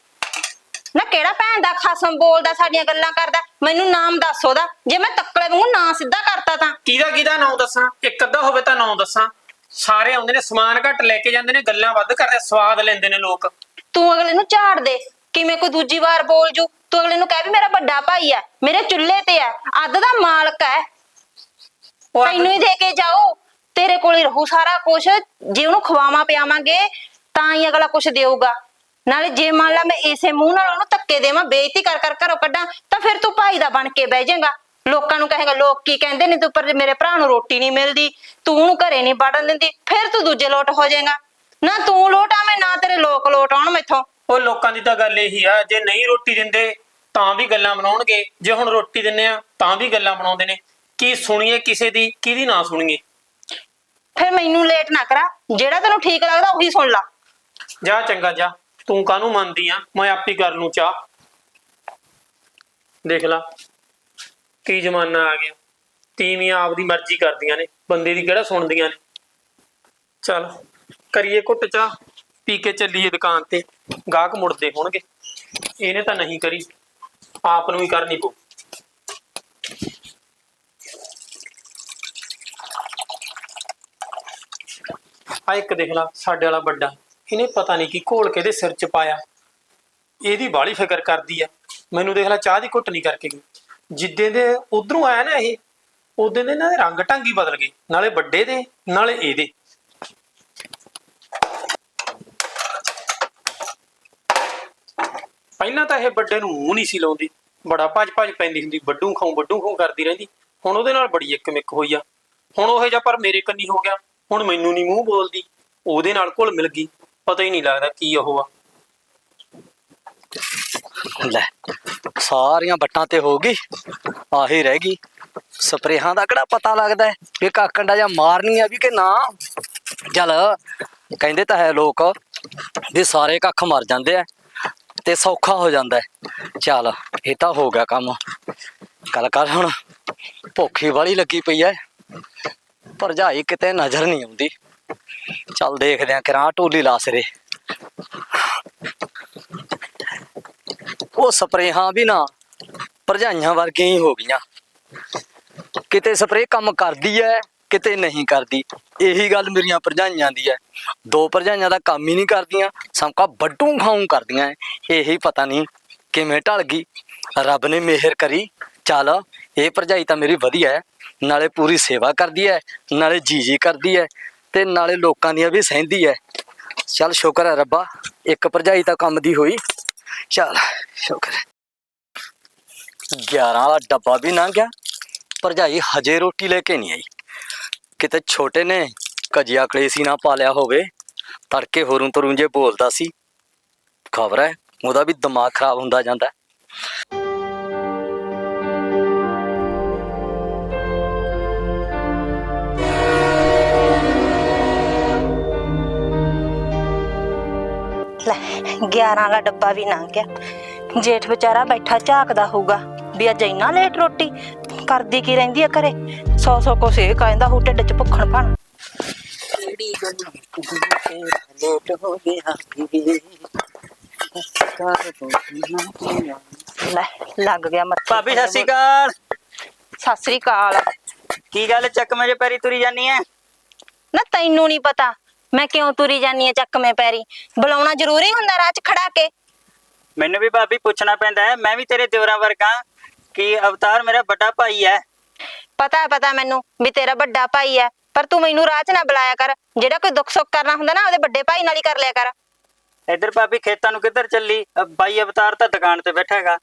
ਨਾ ਕਿਹੜਾ ਭੈਣ ਦਾ ਖਸਮ ਬੋਲਦਾ ਸਾਡੀਆਂ ਗੱਲਾਂ ਕਰਦਾ ਮੈਨੂੰ ਨਾਮ ਦੱਸ ਉਹਦਾ। ਜੇ ਮੈਂ ਤੱਕਲੇ ਵਾਂਗੂ ਨਾਂ ਸਿੱਧਾ ਕਰਤਾ ਤਾਂ। ਕਿਹਦਾ ਕਿਹਦਾ ਨਾਂ ਦੱਸਾਂ? ਇੱਕ ਅੱਧਾ ਹੋਵੇ ਤਾਂ ਨਾਂ ਦੱਸਾਂ। ਸਾਰੇ ਆਉਂਦੇ ਨੇ ਸਮਾਨ ਘੱਟ ਲੈ ਕੇ ਜਾਂਦੇ ਨੇ ਗੱਲਾਂ ਵੱਧ ਕਰਦੇ ਸਵਾਦ ਲੈਂਦੇ ਨੇ ਲੋਕ। ਤੂੰ ਅਗਲੇ ਨੂੰ ਝਾੜ ਦੇ ਕਿਵੇਂ ਕੋਈ ਦੂਜੀ ਵਾਰ ਬੋਲ ਜੂ। ਤੂੰ ਅਗਲੇ ਨੂੰ ਕਹਿ ਵੀ ਮੇਰਾ ਵੱਡਾ ਭਾਈ ਆ ਮੇਰੇ ਚੁੱਲ੍ਹੇ ਤੇ ਆ ਅੱਧ ਦਾ ਮਾਲਕ ਹੈ ਉਹ ਤੈਨੂੰ ਹੀ ਦੇ ਕੇ ਜਾਓ। ਤੇਰੇ ਕੋਲ ਹੀ ਰਹੂ ਸਾਰਾ ਕੁਝ ਜੇ ਉਹਨੂੰ ਖਵਾਵਾਂ ਪਿਆਵਾਂਗੇ, ਤਾਂ ਹੀ ਅਗਲਾ ਕੁਝ ਦੇਊਗਾ। ਨਾਲੇ ਜੇ ਮੰਨ ਲਾ ਮੈਂ ਇਸੇ ਮੂੰਹ ਨਾਲ ਉਹਨੂੰ ਧੱਕੇ ਦੇਵਾਂ, ਬੇਇੱਜ਼ਤੀ ਕਰ ਕਰ, ਘਰੋਂ ਕੱਢਾਂ, ਤਾਂ ਫਿਰ ਤੂੰ ਭਾਈ ਦਾ ਬਣ ਕੇ ਬਹਿ ਜਾਏਗਾ। ਲੋਕਾਂ ਨੂੰ ਕਹੇਗਾ, ਲੋਕ ਕੀ ਕਹਿੰਦੇ ਨੇ ਤੂੰ, ਪਰ ਮੇਰੇ ਭਰਾ ਨੂੰ ਰੋਟੀ ਨਹੀਂ ਮਿਲਦੀ, ਤੂੰ ਉਹਨੂੰ ਘਰੇ ਨਹੀਂ ਵੜਨ ਦਿੰਦੀ, ਫਿਰ ਤੂੰ ਦੂਜੇ ਲੋਟ ਹੋ ਜਾਏਗਾ। ਨਾ ਤੂੰ ਲੋਟ ਆਵੇਂ, ਨਾ ਤੇਰੇ ਲੋਕ ਲੋਟ ਆਉਣ ਮੈਥੋਂ। ਉਹ ਲੋਕਾਂ ਦੀ ਤਾਂ ਗੱਲ ਇਹੀ ਆ, ਜੇ ਨਹੀਂ ਰੋਟੀ ਦਿੰਦੇ, ਤਾਂ ਵੀ ਗੱਲਾਂ ਬਣਾਉਣਗੇ। ਜੇ ਹੁਣ ਰੋਟੀ ਦਿੰਨੇ ਆ, ਤਾਂ ਵੀ ਗੱਲਾਂ ਬਣਾਉਂਦੇ ਨੇ। ਕੀ ਸੁਣੀਏ ਕਿਸੇ ਦੀ, ਕਿਹਦੀ ਨਾ ਸੁਣੀਏ? ਫਿਰ ਮੈਨੂੰ ਲੇਟ ਨਾ ਕਰਾ। ਜਿਹੜਾ ਤੈਨੂੰ ਠੀਕ ਲੱਗਦਾ ਉਹੀ ਸੁਣ ਲਾ। ਜਾ ਚੰਗਾ, ਜਾ। ਤੂੰ ਕਾਹਨੂੰ ਮੰਨਦੀ ਆ? ਮੈਂ ਆਪੀ ਕਰ ਲੂੰ ਚਾਹ। ਦੇਖ ਲਾ, ਕੀ ਜ਼ਮਾਨਾ ਆ ਗਿਆ। ਤੀਵੀਆਂ ਆਪਦੀ ਮਰਜ਼ੀ ਕਰਦੀਆਂ ਨੇ, ਬੰਦੇ ਦੀ ਕਿਹੜਾ ਸੁਣਦੀਆਂ ਨੇ। ਚਲ, ਕਰੀਏ ਘੁੱਟ ਚਾਹ, ਪੀ ਕੇ ਚੱਲੀਏ ਦੁਕਾਨ ਤੇ। ਗਾਹਕ ਮੁੜਦੇ ਹੋਣਗੇ। ਇਹਨੇ ਤਾਂ ਨਹੀਂ ਕਰੀ। ਆਪ ਨੂੰ ਹੀ ਕਰਨੀ ਪਊ। ਆ ਇੱਕ ਦੇਖ ਲਾ, ਸਾਡੇ ਵਾਲਾ ਵੱਡਾ। ਇਹਨੇ ਪਤਾ ਨਹੀਂ ਕੀ ਘੋਲ ਕੇ ਇਹਦੇ ਸਿਰ 'ਚ ਪਾਇਆ। ਇਹਦੀ ਬਾਲੀ ਫਿਕਰ ਕਰਦੀ ਆ। ਮੈਨੂੰ ਦੇਖ ਲਾ, ਚਾਹ ਦੀ ਘੁੱਟ ਨਹੀਂ ਕਰਕੇ ਗਈ। ਜਿੱਦੇ ਦੇ ਉਧਰੋਂ ਆਇਆ ਨਾ ਇਹ, ਉਦੋਂ ਦੇ ਨਾ ਇਹਦੇ ਰੰਗ ਢੰਗੀ ਬਦਲ ਗਏ। ਨਾਲੇ ਵੱਡੇ ਦੇ, ਨਾਲੇ ਇਹਦੇ। ਪਹਿਲਾਂ ਤਾਂ ਇਹ ਵੱਡੇ ਨੂੰ ਮੂੰਹ ਨਹੀਂ ਸੀ ਲਾਉਂਦੀ। ਬੜਾ ਭੱਜ ਭੱਜ ਪੈਂਦੀ ਹੁੰਦੀ, ਵੱਡੂ ਖਾਉ ਵੱਡੂ ਖਾਉ ਕਰਦੀ ਰਹਿੰਦੀ। ਹੁਣ ਉਹਦੇ ਨਾਲ ਬੜੀ ਇੱਕ ਮਿੱਕ ਹੋਈ ਆ। ਹੁਣ ਉਹ ਜਿਹਾ ਪਰ ਮੇਰੇ ਕੰਨੀ ਹੋ ਗਿਆ। ਹੁਣ ਮੈਨੂੰ ਨਹੀਂ ਮੂੰਹ ਬੋਲਦੀ। ਉਹਦੇ ਨਾਲ ਘੁਲ ਮਿਲ ਗਈ। ਪਤਾ ਹੀ ਨਹੀਂ ਲੱਗਦਾ ਕੀ ਉਹ ਆ। ਲੈ, ਸਾਰੀਆਂ ਬੱਟਾਂ ਤੇ ਹੋ ਗਈ, ਆਹੀ ਰਹਿ ਗਈ। ਸਪਰੇਹਾਂ ਦਾ ਕਿਹੜਾ ਪਤਾ ਲੱਗਦਾ ਹੈ? ਕਿ ਕਾਕੰਡਾ ਜਾਂ ਮਾਰਨੀ ਆ ਵੀ ਕਿ ਨਾ? ਚੱਲ, ਕਹਿੰਦੇ ਤਾਂ ਹੈ ਲੋਕ ਵੀ ਸਾਰੇ ਕੱਖ ਮਰ ਜਾਂਦੇ ਆ ਤੇ ਸੌਖਾ ਹੋ ਜਾਂਦਾ ਚੱਲ, ਇਹ ਤਾਂ ਹੋ ਗਿਆ ਕੰਮ। ਕੱਲ ਕੱਲ ਹੁਣ, ਭੁੱਖੀ ਵਾਲੀ ਲੱਗੀ ਪਈ ਐ ਭਰਜਾਈ ਕਿਤੇ ਨਜ਼ਰ ਨਹੀਂ ਆਉਂਦੀ। ਚੱਲ ਦੇਖਦੇ ਆ ਕਿਰਾਂ ਟੋਲੀ ਲਾ ਸਿਰੇ। ਉਹ ਸਪਰੇਹਾਂ ਵੀ ਨਾ ਭਰਜਾਈਆਂ ਵਰਗੀਆਂ ਹੀ ਹੋ ਗਈਆਂ। ਕਿਤੇ ਸਪਰੇਅ ਕੰਮ ਕਰਦੀ ਐ, ਕਿਤੇ ਨਹੀਂ ਕਰਦੀ। ਇਹੀ ਗੱਲ ਮੇਰੀਆਂ ਭਰਜਾਈਆਂ ਦੀ ਐ। ਦੋ ਭਰਜਾਈਆਂ ਦਾ ਕੰਮ ਹੀ ਨਹੀਂ ਕਰਦੀਆਂ ਸਮਕਾ ਵੱਡੂ ਖਾਉਂ ਕਰਦੀਆਂ ਐ। ਇਹੀ ਪਤਾ ਨਹੀਂ ਕਿਵੇਂ ਢਲ ਗਈ। ਰੱਬ ਨੇ ਮਿਹਰ ਕਰੀ। ਚੱਲ, ਇਹ ਭਰਜਾਈ ਤਾਂ ਮੇਰੀ ਵਧੀਆ ਐ। ਨਾਲੇ ਪੂਰੀ ਸੇਵਾ ਕਰਦੀ ਹੈ ਨਾਲੇ ਜੀ ਜੀ ਕਰਦੀ ਹੈ ਤੇ ਨਾਲੇ ਲੋਕਾਂ ਦੀਆਂ ਵੀ ਸਹਿੰਦੀ ਹੈ ਚੱਲ ਸ਼ੁਕਰ ਹੈ ਰੱਬਾ, ਇੱਕ ਭਰਜਾਈ ਤਾਂ ਕੰਮ ਦੀ ਹੋਈ। ਚੱਲ ਸ਼ੁਕਰ 11 ਵਾਲਾ ਡੱਬਾ ਵੀ ਲੰਘ ਗਿਆ। ਭਰਜਾਈ ਹਜੇ ਰੋਟੀ ਲੈ ਕੇ ਨਹੀਂ ਆਈ। ਕਿਤੇ ਛੋਟੇ ਨੇ, ਕਜਿਆ ਕਲੇਸੀ ਨਾ ਪਾ ਲਿਆ ਹੋਵੇ, ਤੜਕੇ ਹੋਰੋਂ ਤਰੂ ਜੇ ਬੋਲਦਾ ਸੀ। ਖਬਰ ਹੈ ਉਹਦਾ ਵੀ ਦਿਮਾਗ ਖਰਾਬ ਹੁੰਦਾ ਜਾਂਦਾ। 11 ਵਾਲਾ ਡੱਬਾ ਵੀ ਲੰਘ ਗਿਆ। ਜੇਠ ਵਿਚਾਰਾ ਬੈਠਾ ਝਾਕਦਾ ਹੋਊਗਾ ਵੀ ਅੱਜ ਇੰਨਾ ਲੇਟ ਰੋਟੀ ਕਰਦੀ ਕੀ ਰਹਿੰਦੀ ਆ ਘਰੇ? ਸੌ ਸੌ ਕੁਛ ਇਹ ਕਹਿੰਦਾ ਹੋ ਢਿੱਡ ਚ ਭੁੱਖਣ ਭਾਣ। ਕਿਹੜੀ ਗੱਲ ਲੇਟ ਹੋ ਗਿਆ ਕਿ ਲੈ ਲੱਗ ਗਿਆ ਮੱਥੇ ਭਾਬੀ ਸਤਿ ਸ਼੍ਰੀ ਅਕਾਲ। ਸਤਿ ਸ੍ਰੀ ਅਕਾਲ। ਕੀ ਗੱਲ ਚੱਕਵੇਂ ਜੇ ਪੈਰੀ ਤੁਰੀ ਜਾਨੀ ਐ? ਨਾ ਤੈਨੂੰ ਨਹੀਂ ਪਤਾ ਮੈਂ ਕਿਉਂ ਤੁਰੀ ਜਾਨੀ ਆ ਚੱਕਵੇਂ ਪੈਰੀ? ਬੁਲਾਉਣਾ ਜ਼ਰੂਰੀ ਹੁੰਦਾ ਰਾਹ 'ਚ ਖੜਾ ਕੇ। ਮੈਨੂੰ ਵੀ ਭਾਬੀ ਪੁੱਛਣਾ ਪੈਂਦਾ ਹੈ ਮੈਂ ਵੀ ਤੇਰੇ ਦਿਵਰਾ ਵਰਗਾ ਕਿ ਅਵਤਾਰ ਮੇਰਾ ਵੱਡਾ ਭਾਈ ਹੈ। ਪਤਾ ਹੈ ਪਤਾ ਮੈਨੂੰ ਵੀ ਤੇਰਾ ਵੱਡਾ ਭਾਈ ਹੈ ਪਰ ਤੂੰ ਮੈਨੂੰ ਰਾਹ 'ਚ ਨਾ ਬੁਲਾਇਆ ਕਰ। ਜਿਹੜਾ ਕੋਈ ਦੁੱਖ ਸੁੱਖ ਕਰਨਾ ਹੁੰਦਾ ਨਾ ਉਹਦੇ ਵੱਡੇ ਭਾਈ ਨਾਲ ਹੀ ਕਰ ਲਿਆ ਕਰ। ਇੱਧਰ ਭਾਬੀ ਖੇਤਾਂ ਨੂੰ ਕਿੱਧਰ ਚੱਲੀ? ਅ, ਬਾਈ ਅਵਤਾਰ ਤਾਂ ਦੁਕਾਨ ਤੇ ਬੈਠਾ ਹੈਗਾ।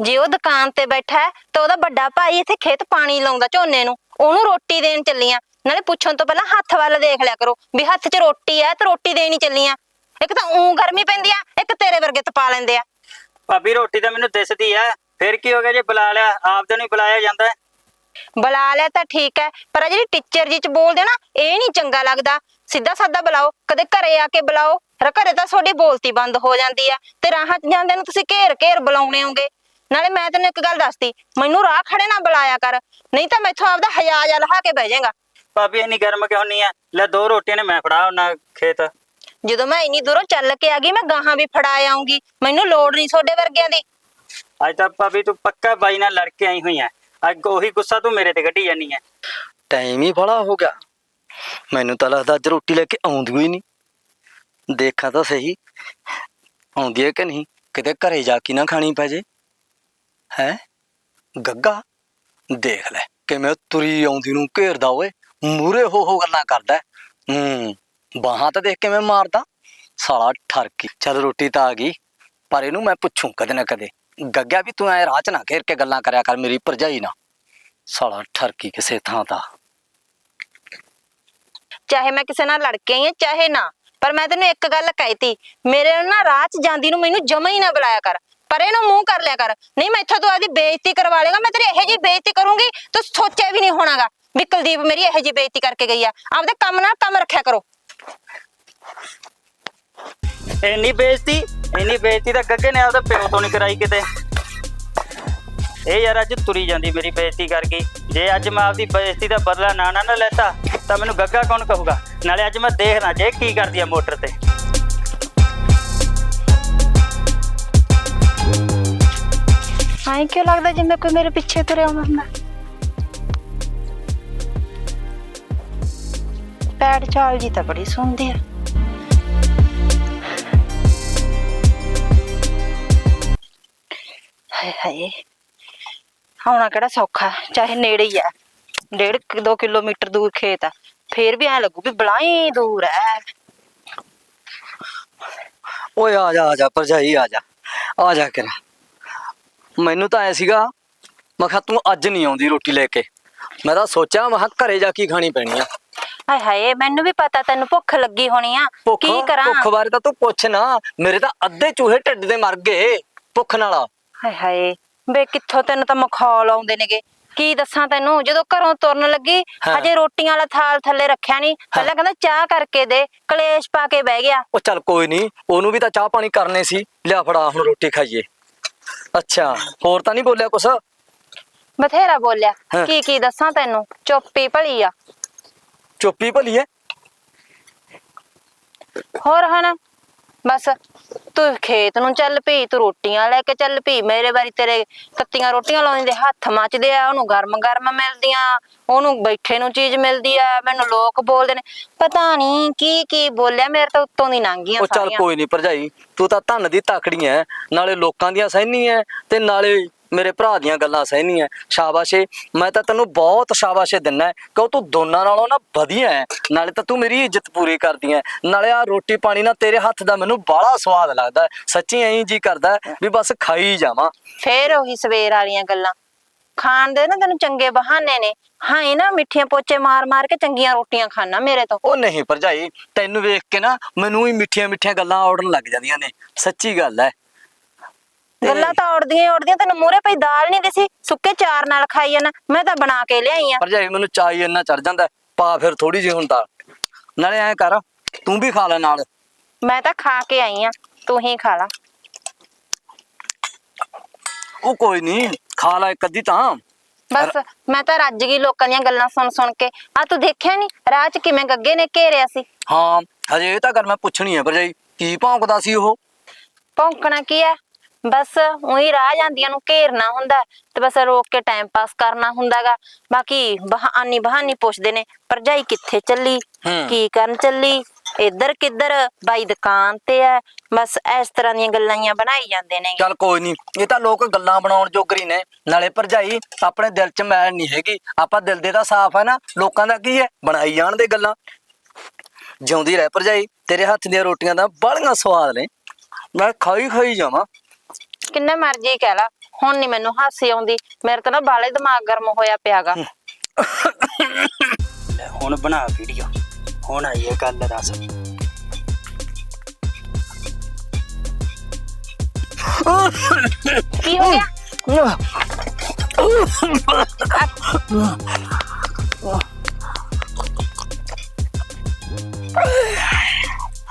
ਜੇ ਉਹ ਦੁਕਾਨ ਤੇ ਬੈਠਾ ਹੈ ਤਾਂ ਉਹਦਾ ਵੱਡਾ ਭਾਈ ਇੱਥੇ ਖੇਤ ਪਾਣੀ ਲਾਉਂਦਾ ਝੋਨੇ ਨੂੰ। ਉਹਨੂੰ ਰੋਟੀ ਦੇਣ ਚੱਲੀਆਂ ਨਾਲੇ ਪੁੱਛਣ ਤੋਂ ਪਹਿਲਾਂ ਹੱਥ ਵੱਲ ਦੇਖ ਲਿਆ ਕਰੋ ਵੀ ਹੱਥ 'ਚ ਰੋਟੀ ਹੈ ਤੇ ਰੋਟੀ ਦੇਣ ਹੀ ਚੱਲੀਆਂ ਇੱਕ ਤਾਂ ਉਂ ਗਰਮੀ ਪੈਂਦੀ ਆ ਇੱਕ ਤੇਰੇ ਵਰਗੇ ਤਪਾ ਲੈਂਦੇ ਆ। ਭਾਬੀ ਰੋਟੀ ਤਾਂ ਮੈਨੂੰ ਦਿਸਦੀ ਐ ਫਿਰ ਕੀ ਹੋ ਗਿਆ ਜੇ ਬੁਲਾ ਲਿਆ? ਆਪਦੇ ਨੂੰ ਹੀ ਬੁਲਾਇਆ ਜਾਂਦਾ। ਹੈ। ਬੁਲਾ ਲਿਆ ਤਾਂ ਠੀਕ ਹੈ ਪਰ ਆਹ ਜਿਹੜੀ ਟੀਚਰ ਜੀ ਚ ਬੋਲਦੇ ਨਾ ਇਹ ਨਹੀਂ ਚੰਗਾ ਲੱਗਦਾ। ਸਿੱਧਾ ਸਾਦਾ ਬੁਲਾਓ ਕਦੇ ਘਰੇ ਆ ਕੇ ਬੁਲਾਓ ਰ ਘਰੇ ਤਾਂ ਤੁਹਾਡੀ ਬੋਲਤੀ ਬੰਦ ਹੋ ਜਾਂਦੀ ਆ। ਤੇ ਰਾਹਾਂ 'ਚ ਜਾਂਦੇ ਨੂੰ ਤੁਸੀਂ ਘੇਰ ਘੇਰ ਬੁਲਾਉਣੇ ਹੋਗੇ। ਨਾਲੇ ਮੈਂ ਤੈਨੂੰ ਇੱਕ ਗੱਲ ਦੱਸਦੀ ਮੈਨੂੰ ਰਾਹ ਖੜੇ ਨਾ ਬੁਲਾਇਆ ਕਰ ਨਹੀਂ ਤਾਂ ਮੈਥੋਂ ਆਪਦਾ ਹਯਾ ਜਾ ਲਹਾ ਕੇ ਬਹਿ ਜਾਏਗਾ। ਭਾਬੀ ਇੰਨੀ ਗਰਮ ਕਿਉਂ ਨਹੀਂ ਐ ਲੈ ਦੋ ਰੋਟੀਆਂ ਨੇ ਮੈਂ ਫੜਾ ਉਹਨਾਂ ਖੇਤ। ਜਦੋਂ ਮੈਂ ਇੰਨੀ ਦੂਰੋਂ ਚੱਲ ਕੇ ਆ ਗਈ ਮੈਂ ਗਾਹਾਂ ਵੀ ਫੜਾ ਆਉਂਗੀ ਮੈਨੂੰ ਲੋੜ ਨਹੀਂ ਤੁਹਾਡੇ ਵਰਗਿਆਂ ਦੀ। ਅੱਜ ਤਾਂ ਭਾਬੀ ਤੂੰ ਪੱਕਾ ਬਾਈ ਨਾਲ ਲੜ ਕੇ ਆਈ ਹੋਈ ਐ ਅੱਜ ਉਹੀ ਗੁੱਸਾ ਤੂੰ ਮੇਰੇ ਤੇ ਕੱਢੀ ਜਾਨੀ ਐ ਟਾਈਮ ਹੀ ਬੜਾ ਹੋ ਗਿਆ। ਮੈਨੂੰ ਤਾਂ ਲੱਗਦਾ ਅੱਜ ਰੋਟੀ ਲੈ ਕੇ ਆਉਂਦੀ ਹੀ ਨਹੀਂ ਦੇਖਾਂ ਤਾਂ ਸਹੀ ਆਉਂਦੀ ਹੈ ਕਿ ਨਹੀਂ? ਕਿਤੇ ਘਰੇ ਜਾ ਕੇ ਨਾ ਖਾਣੀ ਪੈ ਜੇ। ਹੈ? ਗੱਗਾ? ਦੇਖ ਲੈ ਕਿਵੇਂ ਤੁਰੀ ਆਉਂਦੀ ਨੂੰ ਘੇਰਦਾ ਓਏ। ਮੂਰੇ ਹੋ ਹੋ ਗੱਲਾਂ ਕਰਦਾ ਹੂੰ। ਬਾਹਾਂ ਤਾਂ ਦੇਖ ਕਿਵੇਂ ਮਾਰਦਾ। ਸਾਲਾ ਠਰਕੀ, ਚੱਲ ਰੋਟੀ ਤਾਂ ਆ ਗਈ, ਪਰ ਇਹਨੂੰ ਮੈਂ ਪੁੱਛੂ ਕਦੇ ਨਾ ਕਦੇ। ਗੱਗਿਆ ਵੀ ਤੂੰ ਐ ਰਾਹ ਚ ਨਾ ਘੇਰ ਕੇ ਗੱਲਾਂ ਕਰਿਆ ਕਰ, ਮੇਰੀ ਭਰਜਾਈ ਨਾਲ। ਸਾਲਾ ਠਰਕੀ ਕਿਸੇ ਥਾਂ ਦਾ। ਚਾਹੇ ਮੈਂ ਕਿਸੇ ਨਾਲ ਲੜ ਕੇ ਆਈ ਹਾਂ ਚਾਹੇ ਨਾ, ਪਰ ਮੈਂ ਤੈਨੂੰ ਇੱਕ ਗੱਲ ਕਹਿਤੀ ਮੇਰੇ ਨਾਲ ਨਾ ਰਾਹ 'ਚ ਜਾਂਦੀ ਨੂੰ ਮੈਨੂੰ ਜਮਾ ਹੀ ਨਾ ਬੁਲਾਇਆ ਕਰ। ਪਰ ਇਹਨੂੰ ਮੂੰਹ ਕਰ ਲਿਆ ਕਰ। ਨਹੀਂ, ਮੈਂ ਇੱਥੋਂ ਤੂੰ ਆਦੀ ਬੇਇੱਜ਼ਤੀ ਕਰਵਾ ਲੇਗਾ, ਮੈਂ ਤੇਰੀ ਇਹੋ ਜਿਹੀ ਬੇਇੱਜ਼ਤੀ ਕਰੂੰਗੀ, ਤੂੰ ਸੋਚਿਆ ਵੀ ਨਹੀਂ ਹੋਣਾਗਾ। ਵੀ ਕੁਲਦੀਪ ਮੇਰੀ ਇਹੋ ਜਿਹੀ ਬੇਇੱਜ਼ਤੀ ਕਰਕੇ ਗਈ ਆ। ਆਪਦੇ ਕੰਮ ਨਾਲ ਕੰਮ ਰੱਖਿਆ ਕਰੋ। ਇੰਨੀ ਬੇਇੱਜ਼ਤੀ? ਇੰਨੀ ਬੇਇੱਜ਼ਤੀ ਤਾਂ ਗੱਗੇ ਨੇ ਆਪਦਾ ਪਿਓ ਤੋਂ ਨਹੀਂ ਕਰਾਈ ਕਿਤੇ। ਇਹ ਯਾਰ ਅੱਜ ਤੁਰੀ ਜਾਂਦੀ ਮੇਰੀ ਬੇਇੱਜ਼ਤੀ ਕਰ ਗਈ ਜੇ ਅੱਜ ਮੈਂ ਆਪਦੀ ਬੇਇੱਜ਼ਤੀ ਦਾ ਬਦਲਾ ਨਾ ਨਾ ਨਾ ਲੈਤਾ ਤਾਂ ਮੈਨੂੰ ਗੱਗਾ ਕੌਣ ਕਹੂਗਾ? ਨਾਲੇ ਅੱਜ ਮੈਂ ਦੇਖਣਾ ਜੇ ਕੀ ਕਰਦੀ ਆ ਮੋਟਰ ਤੇ। ਐਂ ਕਿਉਂ ਲੱਗਦਾ ਜਿਵੇਂ ਕੋਈ ਮੇਰੇ ਪਿੱਛੇ ਤੁਰਿਆ ਹੁੰਦਾ ਪੈੜ ਚਾਲ ਜੀ ਤਾਂ ਬੜੀ ਸੁਣਦੀ ਆ। ਹਾਏ ਹਾਏ। ਆਉਣਾ ਕਿਹੜਾ ਸੌਖਾ, ਚਾਹੇ ਨੇੜੇ ਹੀ ਆ। ਡੇਢ ਕੁ- ਕਿਲੋਮੀਟਰ ਦੂਰ ਖੇਤ ਆ। ਫੇਰ ਵੀ ਐ ਲੱਗੂ ਵੀ ਬਲਾਈ ਦੂਰ ਐ। ਓਏ ਆ ਜਾ ਆ ਜਾ, ਭਰਜਾਈ, ਆ ਜਾ। ਆ ਜਾ ਕੇ ਮੈਨੂੰ ਤਾਂ ਐ ਸੀਗਾ, ਮੈਂ ਕਿਹਾ ਤੂੰ ਅੱਜ ਨਹੀਂ ਆਉਂਦੀ ਰੋਟੀ ਲੈ ਕੇ। ਮੈਂ ਤਾਂ ਸੋਚਿਆ, ਮੈਂ ਕਿਹਾ ਘਰੇ ਜਾ ਕੇ ਹੀ ਖਾਣੀ ਪੈਣੀ ਆ। ਹਾਏ ਹਾਏ ਮੈਨੂੰ ਵੀ ਪਤਾ ਤੈਨੂੰ ਭੁੱਖ ਲੱਗੀ ਹੋਣੀ ਆ। ਭੁੱਖ? ਕੀ ਕਰਾਂ? ਭੁੱਖ ਬਾਰੇ ਤਾਂ ਤੂੰ ਪੁੱਛ ਨਾ। ਮੇਰੇ ਤਾਂ ਅੱਧੇ ਚੂਹੇ ਢਿੱਡ ਦੇ ਮਰ ਗਏ ਭੁੱਖ ਨਾਲ। ਹਾਏ ਹਾਏ ਬੇ ਕਿੱਥੋਂ ਤੈਨੂੰ ਤਾਂ ਮਖੌਲ ਆਉਂਦੇ ਨੇਗੇ? ਕੀ ਦੱਸਾਂ ਤੈਨੂੰ? ਜਦੋਂ ਘਰੋਂ ਤੁਰਨ ਲੱਗੀ। ਹਜੇ ਰੋਟੀਆਂ ਵਾਲਾ ਥਾਲ ਥੱਲੇ ਰੱਖਿਆ ਨਹੀਂ ਪਹਿਲਾਂ ਕਹਿੰਦਾ ਚਾਹ ਕਰਕੇ ਦੇ ਕਲੇਸ਼ ਪਾ ਕੇ ਬਹਿ ਗਿਆ। ਉਹ ਚੱਲ ਕੋਈ ਨਹੀਂ ਉਹਨੂੰ ਵੀ ਤਾਂ ਚਾਹ ਪਾਣੀ ਕਰਨੇ ਸੀ। ਲਿਆ ਫੜਾ ਹੁਣ ਰੋਟੀ ਖਾਈਏ। ਅੱਛਾ ਹੋਰ ਤਾਂ ਨਹੀਂ ਬੋਲਿਆ ਕੁਛ? ਬਥੇਰਾ ਬੋਲਿਆ। ਕੀ ਕੀ ਦੱਸਾਂ ਤੈਨੂੰ? ਚੁੱਪੀ ਭਲੀ ਆ। ਚੁੱਪੀ ਭਲੀ ਐ ਹੋਰ ਹਨਾ ਬਸ ਤੂੰ ਖੇਤ ਨੂੰ ਚੱਲ ਪਈ ਤੂੰ ਰੋਟੀਆਂ ਲੈ ਕੇ ਚੱਲ ਪਈ ਮੇਰੇ ਵਾਰੀ ਤੇਰੇ ਤੱਤੀਆਂ ਰੋਟੀਆਂ ਲਾਉਂਦੇ ਦੇ ਹੱਥ ਮੱਚਦੇ ਆ ਉਹਨੂੰ ਗਰਮ ਗਰਮ ਮਿਲਦੀਆਂ ਉਹਨੂੰ ਬੈਠੇ ਨੂੰ ਚੀਜ਼ ਮਿਲਦੀ ਆ ਮੈਨੂੰ ਲੋਕ ਬੋਲਦੇ ਨੇ ਪਤਾ ਨਹੀਂ ਕੀ ਕੀ ਬੋਲਿਆ ਮੇਰੇ ਤਾਂ ਉੱਤੋਂ ਦੀ ਲੰਘੀਆਂ ਉਹ ਚੱਲ ਸਾਰੀਆਂ। ਕੋਈ ਨਹੀਂ ਭਰਜਾਈ ਤੂੰ ਤਾਂ ਧੰਨ ਦੀ ਤਾਕੜੀ ਐ ਨਾਲੇ ਲੋਕਾਂ ਦੀਆਂ ਸਹਿਨੀ ਐ ਤੇ ਨਾਲੇ ਮੇਰੇ ਭਰਾ ਦੀਆਂ ਗੱਲਾਂ ਸਹਿਨੀ ਐ। ਸ਼ਾਬਾਸ਼ੇ ਮੈਂ ਤਾਂ ਤੈਨੂੰ ਬਹੁਤ ਸ਼ਾਬਾਸ਼ੇ ਦਿੰਨਾ ਕਿਉਂ ਤੂੰ ਦੋਨਾਂ ਨਾਲੋਂ ਨਾ ਵਧੀਆ ਐ। ਨਾਲੇ ਤਾਂ ਤੂੰ ਮੇਰੀ ਇੱਜ਼ਤ ਪੂਰੀ ਕਰਦੀ ਐ। ਨਾਲੇ ਆ ਰੋਟੀ ਪਾਣੀ ਨਾ ਤੇਰੇ ਹੱਥ ਦਾ ਮੈਨੂੰ ਬਾਹਲਾ ਸਵਾਦ ਲੱਗਦਾ। ਸੱਚੀ ਐਂ ਜੀ ਕਰਦਾ ਵੀ ਬਸ ਖਾਈ ਜਾਵਾਂ। ਫੇਰ ਉਹੀ ਸਵੇਰ ਵਾਲੀਆਂ ਗੱਲਾਂ। ਖਾਣ ਦੇ ਨਾ ਤੈਨੂੰ ਚੰਗੇ ਬਹਾਨੇ ਨੇ। ਹਾਂ ਇਹ ਨਾ ਮਿੱਠੀਆਂ ਪੋਚੇ ਮਾਰ ਮਾਰ ਕੇ ਚੰਗੀਆਂ ਰੋਟੀਆਂ ਖਾਣਾ ਮੇਰੇ ਤੋਂ। ਉਹ ਨਹੀਂ ਭਰਜਾਈ ਤੈਨੂੰ ਵੇਖ ਕੇ ਨਾ ਮੈਨੂੰ ਹੀ ਮਿੱਠੀਆਂ ਮਿੱਠੀਆਂ ਗੱਲਾਂ ਆਉਣ ਲੱਗ ਜਾਂਦੀਆਂ ਨੇ। ਸੱਚੀ ਗੱਲ ਤੇ- ਗੱਲਾਂ ਤਾਂ ਉੜਦੀਆਂ ਹੀ ਉੜਦੀਆਂ ਤੈਨੂੰ ਮੂਰੇ ਪਈ ਦਾਲ ਨਹੀਂ ਦਿਸੀ ਸੁੱਕੇ ਚਾਰ ਨਾਲ ਖਾਈ ਜਾਣਾ ਮੈਂ ਤਾਂ ਬਣਾ ਕੇ ਲਿਆਈ ਆ। ਭਰਜਾਈ ਮੈਨੂੰ ਚਾਈ ਇੰਨਾ ਚੜ ਜਾਂਦਾ ਹੈ, ਪਾ ਫਿਰ ਥੋੜੀ ਜਿਹੀ ਹੁਣ ਦਾਲ। ਨਾਲੇ ਐਂ ਕਰ ਤੂੰ ਵੀ ਖਾ ਲੈ ਨਾਲ। ਮੈਂ ਤਾਂ ਖਾ ਕੇ ਆਈ ਆ ਤੂੰ ਹੀ ਖਾ ਲਾ। ਉਹ ਕੋਈ ਨਹੀਂ ਖਾ ਲੈ ਇੱਕ ਅੱਧੀ ਤਾਂ। ਬਸ ਮੈਂ ਤਾਂ ਰੱਜ ਗਈ ਲੋਕਾਂ ਦੀਆਂ ਗੱਲਾਂ ਸੁਣ ਸੁਣ ਕੇ। ਆ ਤੂੰ ਦੇਖਿਆ ਨਹੀਂ ਰਾਹ 'ਚ ਕਿਵੇਂ ਗੱਗੇ ਨੇ ਘੇਰਿਆ ਸੀ? ਹਾਂ ਹਜੇ ਇਹ ਤਾਂ ਗੱਲ ਮੈਂ ਪੁੱਛਣੀ ਹੈ ਭਰਜਾਈ ਕੀ ਭੌਂਕਦਾ ਸੀ ਉਹ? ਭੌਂਕਣਾ ਕੀ ਹੈ ਬਸ ਉਹੀ ਰਾਹ ਜਾਂਦੀਆਂ ਨੂੰ ਘੇਰਨਾ ਹੁੰਦਾ ਤੇ ਬਸ ਰੋਕ ਕੇ ਟਾਈਮ ਪਾਸ ਕਰਨਾ ਹੁੰਦਾਗਾ। ਬਾਕੀ ਬਹਾਨੀ ਬਹਾਨੀ ਪੁੱਛਦੇ ਨੇ ਭਰਜਾਈ ਕਿੱਥੇ ਚੱਲੀ। ਕੀ ਕਰਨ ਚੱਲੀ? ਇੱਧਰ ਕਿੱਧਰ? ਬਾਈ ਦੁਕਾਨ ਤੇ ਹੈ ਬਸ ਇਸ ਤਰ੍ਹਾਂ ਦੀਆਂ ਗੱਲਾਂ ਹੀ ਬਣਾਈ ਜਾਂਦੇ ਨੇ। ਚੱਲ ਕੋਈ ਨਹੀਂ ਇਹ ਤਾਂ ਲੋਕ ਗੱਲਾਂ ਬਣਾਉਣ ਜੋਗਰੀ ਨੇ। ਨਾਲੇ ਭਰਜਾਈ ਆਪਣੇ ਦਿਲ 'ਚ ਮੈਲ ਨਹੀਂ ਹੈਗੀ। ਆਪਾਂ ਦਿਲ ਦੇ ਤਾਂ ਸਾਫ਼ ਹੈ ਨਾ ਲੋਕਾਂ ਦਾ ਕੀ ਹੈ ਬਣਾਈ ਜਾਣ ਦੇ ਗੱਲਾਂ। ਜਿਉਂਦੀ ਰਹਿ ਭਰਜਾਈ ਤੇਰੇ ਹੱਥ ਦੀਆਂ ਰੋਟੀਆਂ ਦਾ ਬੜੀਆਂ ਸਵਾਦ ਨੇ। ਮੈਂ ਖਾਈ ਖਾਈ ਜਾਵਾਂ। ਕਿੰਨੇ ਮਰਜ਼ੀ ਕਹਿ ਲਾ। ਹੁਣ ਨਹੀਂ ਮੈਨੂੰ ਹਾਸੀ ਆਉਂਦੀ। ਮੇਰੇ ਤਾਂ ਨਾ ਬਾਲੇ ਦਿਮਾਗ ਗਰਮ ਹੋਇਆ ਪਿਆਗਾ। ਲੈ ਹੁਣ ਬਣਾ ਵੀਡੀਓ ਹੁਣ ਆਈ ਹੈ ਗੱਲ ਰਸ ਕੀ ਹੋ ਗਿਆ?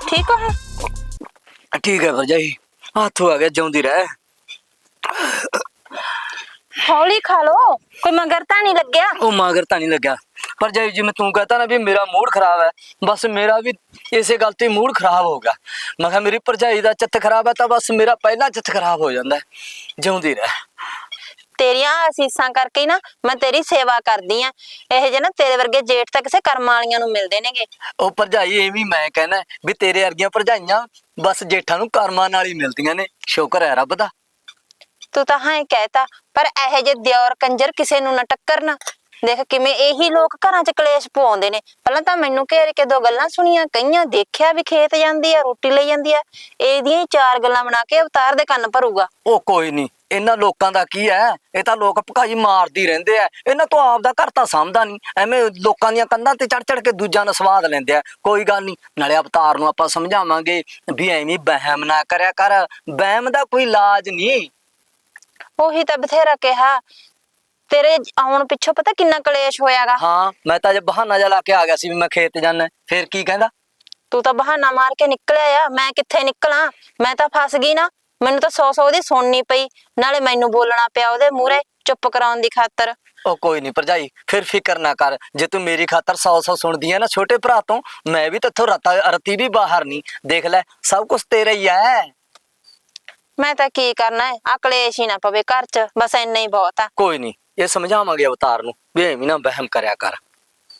ਠੀਕ ਹੋ? ਠੀਕ ਹੈ ਭਰਜਾਈ। ਹੱਥੋਂ ਆ ਗਿਆ ਜਿਉਂਦੀ ਰਹਿ। ਹੌਲੀ ਖਾ ਲੋ ਕੋਈ ਮਗਰ ਤਾਂ ਨਹੀਂ ਲੱਗਿਆ? ਉਹ ਮਾਗਰ ਤਾਂ ਨਹੀਂ ਲੱਗਿਆ। ਪਰ ਜਾਈ ਜਿਵੇਂ ਤੂੰ ਕਹਤਾ ਨਾ ਵੀ ਮੇਰਾ ਮੂਡ ਖਰਾਬ ਹੈ। ਬਸ ਮੇਰਾ ਵੀ ਇਸੇ ਗੱਲ ਤੇ ਮੂਡ ਖਰਾਬ ਹੋ ਗਿਆ। ਮੈਂ ਕਿਹਾ ਮੇਰੀ ਭਰਜਾਈ ਦਾ ਚਿੱਤ ਖਰਾਬ ਹੈ ਤਾਂ ਬਸ ਮੇਰਾ ਪਹਿਲਾ ਚਿੱਤ ਖਰਾਬ ਹੋ ਜਾਂਦਾ। ਜਿਉਂਦੀ ਰਹਿ। ਤੇਰੀਆਂ ਅਸੀਸਾਂ ਕਰਕੇ ਹੀ ਨਾ ਮੈਂ ਤੇਰੀ ਸੇਵਾ ਕਰਦੀ ਆ ਇਹ ਜੇ ਨਾ ਤੇਰੇ ਵਰਗੇ ਜੇਠ ਤਾਂ ਕਿਸੇ ਕਰਮ ਵਾਲੀਆਂ ਨੂੰ ਮਿਲਦੇ ਨੇਗੇ। ਉਹ ਭਰਜਾਈ ਐਵੇਂ ਮੈਂ ਕਹਿੰਦਾ ਵੀ ਤੇਰੇ ਵਰਗੀਆਂ ਭਰਜਾਈਆਂ ਬਸ ਜੇਠਾਂ ਨੂੰ ਕਰਮਾਂ ਨਾਲ ਹੀ ਮਿਲਦੀਆਂ ਨੇ। ਸ਼ੁਕਰ ਹੈ ਰੱਬ ਦਾ। ਤੂੰ ਤਾਂ ਹਾਂ ਕਹਿਤਾ, ਪਰ ਇਹ ਜੇ ਦਿਓਰ ਕੰਜਰ ਕਿਸੇ ਨੂੰ ਨਾ ਟੱਕਰਨ। ਦੇਖ ਕਿਵੇਂ ਇਹੀ ਲੋਕ ਘਰਾਂ 'ਚ ਕਲੇਸ਼ ਪਵਾਉਂਦੇ ਨੇ। ਪਹਿਲਾਂ ਤਾਂ ਮੈਨੂੰ ਘੇਰ ਕੇ ਦੋ ਗੱਲਾਂ ਸੁਣੀਆਂ, ਕਈਆਂ ਦੇਖਿਆ ਵੀ ਖੇਤ ਜਾਂਦੀ ਆ, ਰੋਟੀ ਲਈ ਜਾਂਦੀ ਆ। ਇਹਦੀਆਂ ਹੀ ਚਾਰ ਗੱਲਾਂ ਬਣਾ ਕੇ ਅਵਤਾਰ ਦੇ ਕੰਨ ਭਰੂਗਾ। ਉਹ ਕੋਈ ਨਹੀਂ, ਇਹਨਾਂ ਲੋਕਾਂ ਦਾ ਕੀ ਹੈ? ਇਹ ਤਾਂ ਲੋਕ ਭਕਾਈ ਮਾਰਦੀ ਰਹਿੰਦੇ ਆ। ਇਹਨਾਂ ਤੋਂ ਆਪ ਦਾ ਘਰ ਤਾਂ ਸਮਝਦਾ ਨਹੀਂ। ਐਵੇਂ ਲੋਕਾਂ ਦੀਆਂ ਕੰਧਾਂ ਤੇ ਚੜ ਚੜ ਕੇ ਦੂਜਿਆਂ ਦਾ ਸਵਾਦ ਲੈਂਦੇ ਆ। ਕੋਈ ਗੱਲ ਨਹੀਂ, ਨਾਲੇ ਅਵਤਾਰ ਨੂੰ ਆਪਾਂ ਸਮਝਾਵਾਂਗੇ ਵੀ ਐਵੇਂ ਵਹਿਮ ਨਾ ਕਰਿਆ ਕਰ। ਵਹਿਮ ਦਾ ਕੋਈ ਇਲਾਜ ਨਹੀਂ। ਉਹੀ ਤਾਂ ਬਥੇਰਾ ਕਿਹਾ। ਤੇਰੇ ਆਉਣ ਪਿੱਛੋਂ ਪਤਾ ਕਿੰਨਾ ਕਲੇਸ਼ ਹੋਇਆਗਾ? ਹਾਂ ਮੈਂ ਤਾਂ ਜੇ ਬਹਾਨਾ ਜਿਹਾ ਲਾ ਕੇ ਆ ਗਿਆ ਸੀ ਵੀ ਮੈਂ ਖੇਤ ਜਾਣਾ ਫੇਰ ਕੀ ਕਹਿੰਦਾ? ਤੂੰ ਤਾਂ ਬਹਾਨਾ ਮਾਰ ਕੇ ਨਿਕਲਿਆ ਆ ਮੈਂ ਕਿੱਥੇ ਨਿਕਲਾਂ? ਮੈਂ ਤਾਂ ਫਸ ਗਈ ਨਾ ਮੈਨੂੰ ਤਾਂ ਸੌ ਸੌ ਉਹਦੀ ਸੁਣਨੀ ਪਈ। ਨਾਲੇ ਮੈਨੂੰ ਬੋਲਣਾ ਪਿਆ ਉਹਦੇ ਮੂਹਰੇ ਚੁੱਪ ਕਰਾਉਣ ਦੀ ਖਾਤਰ। ਉਹ ਕੋਈ ਨਹੀਂ ਭਰਜਾਈ ਫਿਰ ਫਿਕਰ ਨਾ ਕਰ। ਜੇ ਤੂੰ ਮੇਰੀ ਖਾਤਰ 100-100 ਸੁਣਦੀ ਹੈ ਨਾ ਛੋਟੇ ਭਰਾ ਤੋਂ ਮੈਂ ਵੀ ਤੇਥੋਂ ਰਤਾ ਰਤੀ ਵੀ ਬਾਹਰ ਨਹੀਂ ਦੇਖ ਲੈ ਸਭ ਕੁਝ ਤੇਰਾ ਹੀ ਹੈ ਮੈਂ ਤਾਂ ਕੀ ਕਰਨਾ ਹੈ? ਆ ਕਲੇਸ਼ ਹੀ ਨਾ ਪਵੇ ਘਰ 'ਚ ਬਸ ਇੰਨਾ ਹੀ ਬਹੁਤ ਆ। ਕੋਈ ਨਹੀਂ ਇਹ ਸਮਝਾਵਾਂਗੇ ਅਵਤਾਰ ਨੂੰ ਵੀ ਐਵੇਂ ਨਾ ਵਹਿਮ ਕਰਿਆ ਕਰ।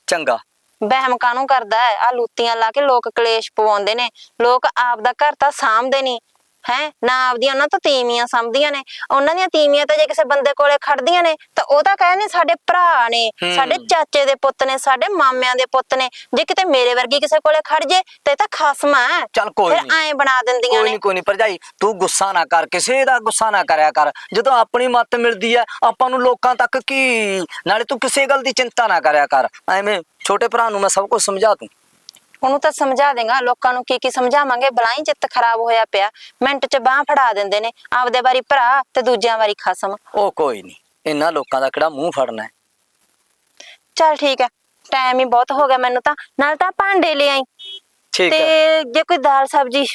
ਚੰਗਾ। ਵਹਿਮ ਕਾਹਨੂੰ ਕਰਦਾ ਹੈ? ਆ ਲੂਤੀਆਂ ਲਾ ਕੇ ਲੋਕ ਕਲੇਸ਼ ਪਵਾਉਂਦੇ ਨੇ। ਲੋਕ ਆਪ ਦਾ ਘਰ ਤਾਂ ਸਾਂਭਦੇ ਨਹੀਂ ਹੈ? ਨਾ ਆਪਦੀਆਂ ਉਹਨਾਂ ਤੋਂ ਤੀਵੀਆਂ ਸਮਝਦੀਆਂ ਨੇ। ਉਹਨਾਂ ਦੀਆਂ ਤੀਵੀਆਂ ਤਾਂ ਜੇ ਕਿਸੇ ਬੰਦੇ ਕੋਲੇ ਖੜਦੀਆਂ ਨੇ ਤਾਂ ਉਹ ਤਾਂ ਕਹਿੰਦੇ ਸਾਡੇ ਭਰਾ ਨੇ। ਸਾਡੇ ਚਾਚੇ ਦੇ ਪੁੱਤ ਨੇ ਸਾਡੇ ਮਾਮਿਆਂ ਦੇ ਪੁੱਤ ਨੇ। ਜੇ ਕਿਤੇ ਮੇਰੇ ਵਰਗੀ ਕਿਸੇ ਕੋਲੇ ਖੜ ਜੇ ਤੇ ਇਹ ਤਾਂ ਖਸਮਾ ਹੈ। ਚੱਲ ਕੋਈ ਨਹੀਂ। ਐਂ ਬਣਾ ਦਿੰਦੀਆਂ ਕੋਈ ਨੇ। ਨਹੀਂ ਕੋਈ ਨਹੀਂ ਭਰਜਾਈ ਤੂੰ ਗੁੱਸਾ ਨਾ ਕਰ ਕਿਸੇ ਦਾ ਗੁੱਸਾ ਨਾ ਕਰਿਆ ਕਰ। ਜਦੋਂ ਆਪਣੀ ਮੱਤ ਮਿਲਦੀ ਹੈ ਆਪਾਂ ਨੂੰ ਲੋਕਾਂ ਤੱਕ ਕੀ? ਨਾਲੇ ਤੂੰ ਕਿਸੇ ਗੱਲ ਦੀ ਚਿੰਤਾ ਨਾ ਕਰਿਆ ਕਰ। ਐਵੇਂ ਛੋਟੇ ਭਰਾ ਨੂੰ ਮੈਂ ਸਭ ਕੁਝ ਸਮਝਾ ਦੂੰ। ਉਹਨੂੰ ਤਾਂ ਸਮਝਾ ਦੇਗਾ ਲੋਕਾਂ ਨੂੰ ਕੀ ਕੀ ਸਮਝਾਵਾਂਗੇ? ਬਲਾਈ ਚਿੱਤ ਖਰਾਬ ਹੋਇਆ ਪਿਆ। ਮਿੰਟ 'ਚ ਬਾਹ ਫੜਾ ਦਿੰਦੇ ਨੇ ਆਪਦੇ ਵਾਰੀ ਭਰਾ ਤੇ ਦੂਜਿਆਂ ਵਾਰੀ ਖਸਮ। ਉਹ ਕੋਈ ਨਹੀਂ ਇਹਨਾਂ ਲੋਕਾਂ ਦਾ ਕਿਹੜਾ ਮੂੰਹ ਫੜਨਾ ਹੈ? ਚੱਲ ਠੀਕ ਹੈ ਟਾਈਮ ਹੀ ਬਹੁਤ ਹੋ ਗਿਆ ਮੈਨੂੰ ਤਾਂ। ਨਾਲ ਤਾਂ ਭਾਂਡੇ ਲੈ ਆਈ। ਠੀਕ ਹੈ। ਤੇ ਜੇ ਕੋਈ ਦਾਲ ਸਬਜੀ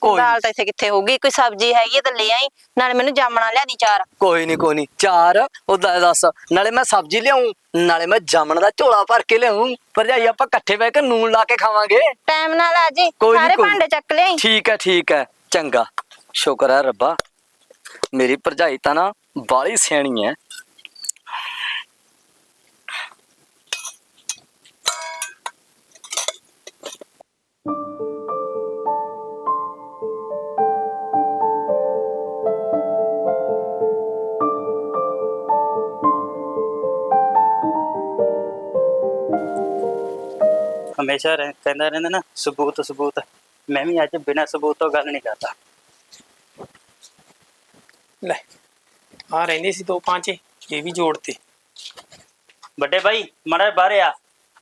ਕੋਈ ਦਾਲ। ਤਾਂ ਇੱਥੇ ਕਿੱਥੇ ਹੋਊਗੀ? ਕੋਈ ਸਬਜੀ ਹੈਗੀ ਹੈ ਤਾਂ ਲੈ ਆਈ ਨਾਲੇ ਮੈਨੂੰ ਜਾਮਣਾ ਲਿਆ ਦੀ ਚਾਰ। ਕੋਈ ਨਹੀਂ ਕੋਈ ਨਹੀਂ ਚਾਰ ਉਹਦਾ ਦੱਸ। ਨਾਲੇ ਮੈਂ ਸਬਜ਼ੀ ਲਿਆਉਂ ਨਾਲੇ ਮੈਂ ਜਾਮਣ ਦਾ ਝੋਲਾ ਭਰ ਕੇ ਲਿਆਉਂ ਭਰਜਾਈ ਆਪਾਂ ਇਕੱਠੇ ਬਹਿ ਕੇ ਨੂਨ ਲਾ ਕੇ ਖਾਵਾਂਗੇ। ਟਾਈਮ ਨਾਲ ਆ ਜੀ। ਕੋਈ ਨੀ, ਸਾਰੇ ਕੋਈ ਨੀ। ਭਾਂਡੇ ਚੱਕ ਲਿਆਈ। ਠੀਕ ਹੈ ਠੀਕ ਹੈ। ਚੰਗਾ। ਸ਼ੁਕਰ ਹੈ ਰੱਬਾ। ਮੇਰੀ ਭਰਜਾਈ ਤਾਂ ਨਾ ਬਾਲੀ ਸਿਆਣੀ ਹੈ। ਹਮੇਸ਼ਾ ਰਹਿ- ਕਹਿੰਦਾ ਰਹਿੰਦਾ ਨਾ ਸਬੂਤ ਸਬੂਤ। ਮੈਂ ਵੀ ਅੱਜ ਬਿਨਾਂ ਸਬੂਤ ਤੋਂ ਗੱਲ ਨਹੀਂ ਕਰਦਾ। ਲੈ ਆ ਰਹਿੰਦੇ ਸੀ ਦੋ ਪਾਂਚੇ ਇਹ ਵੀ ਜੋੜਤੇ ਵੱਡੇ ਭਾਈ ਮੜਾ ਬਾਹਰ ਆ।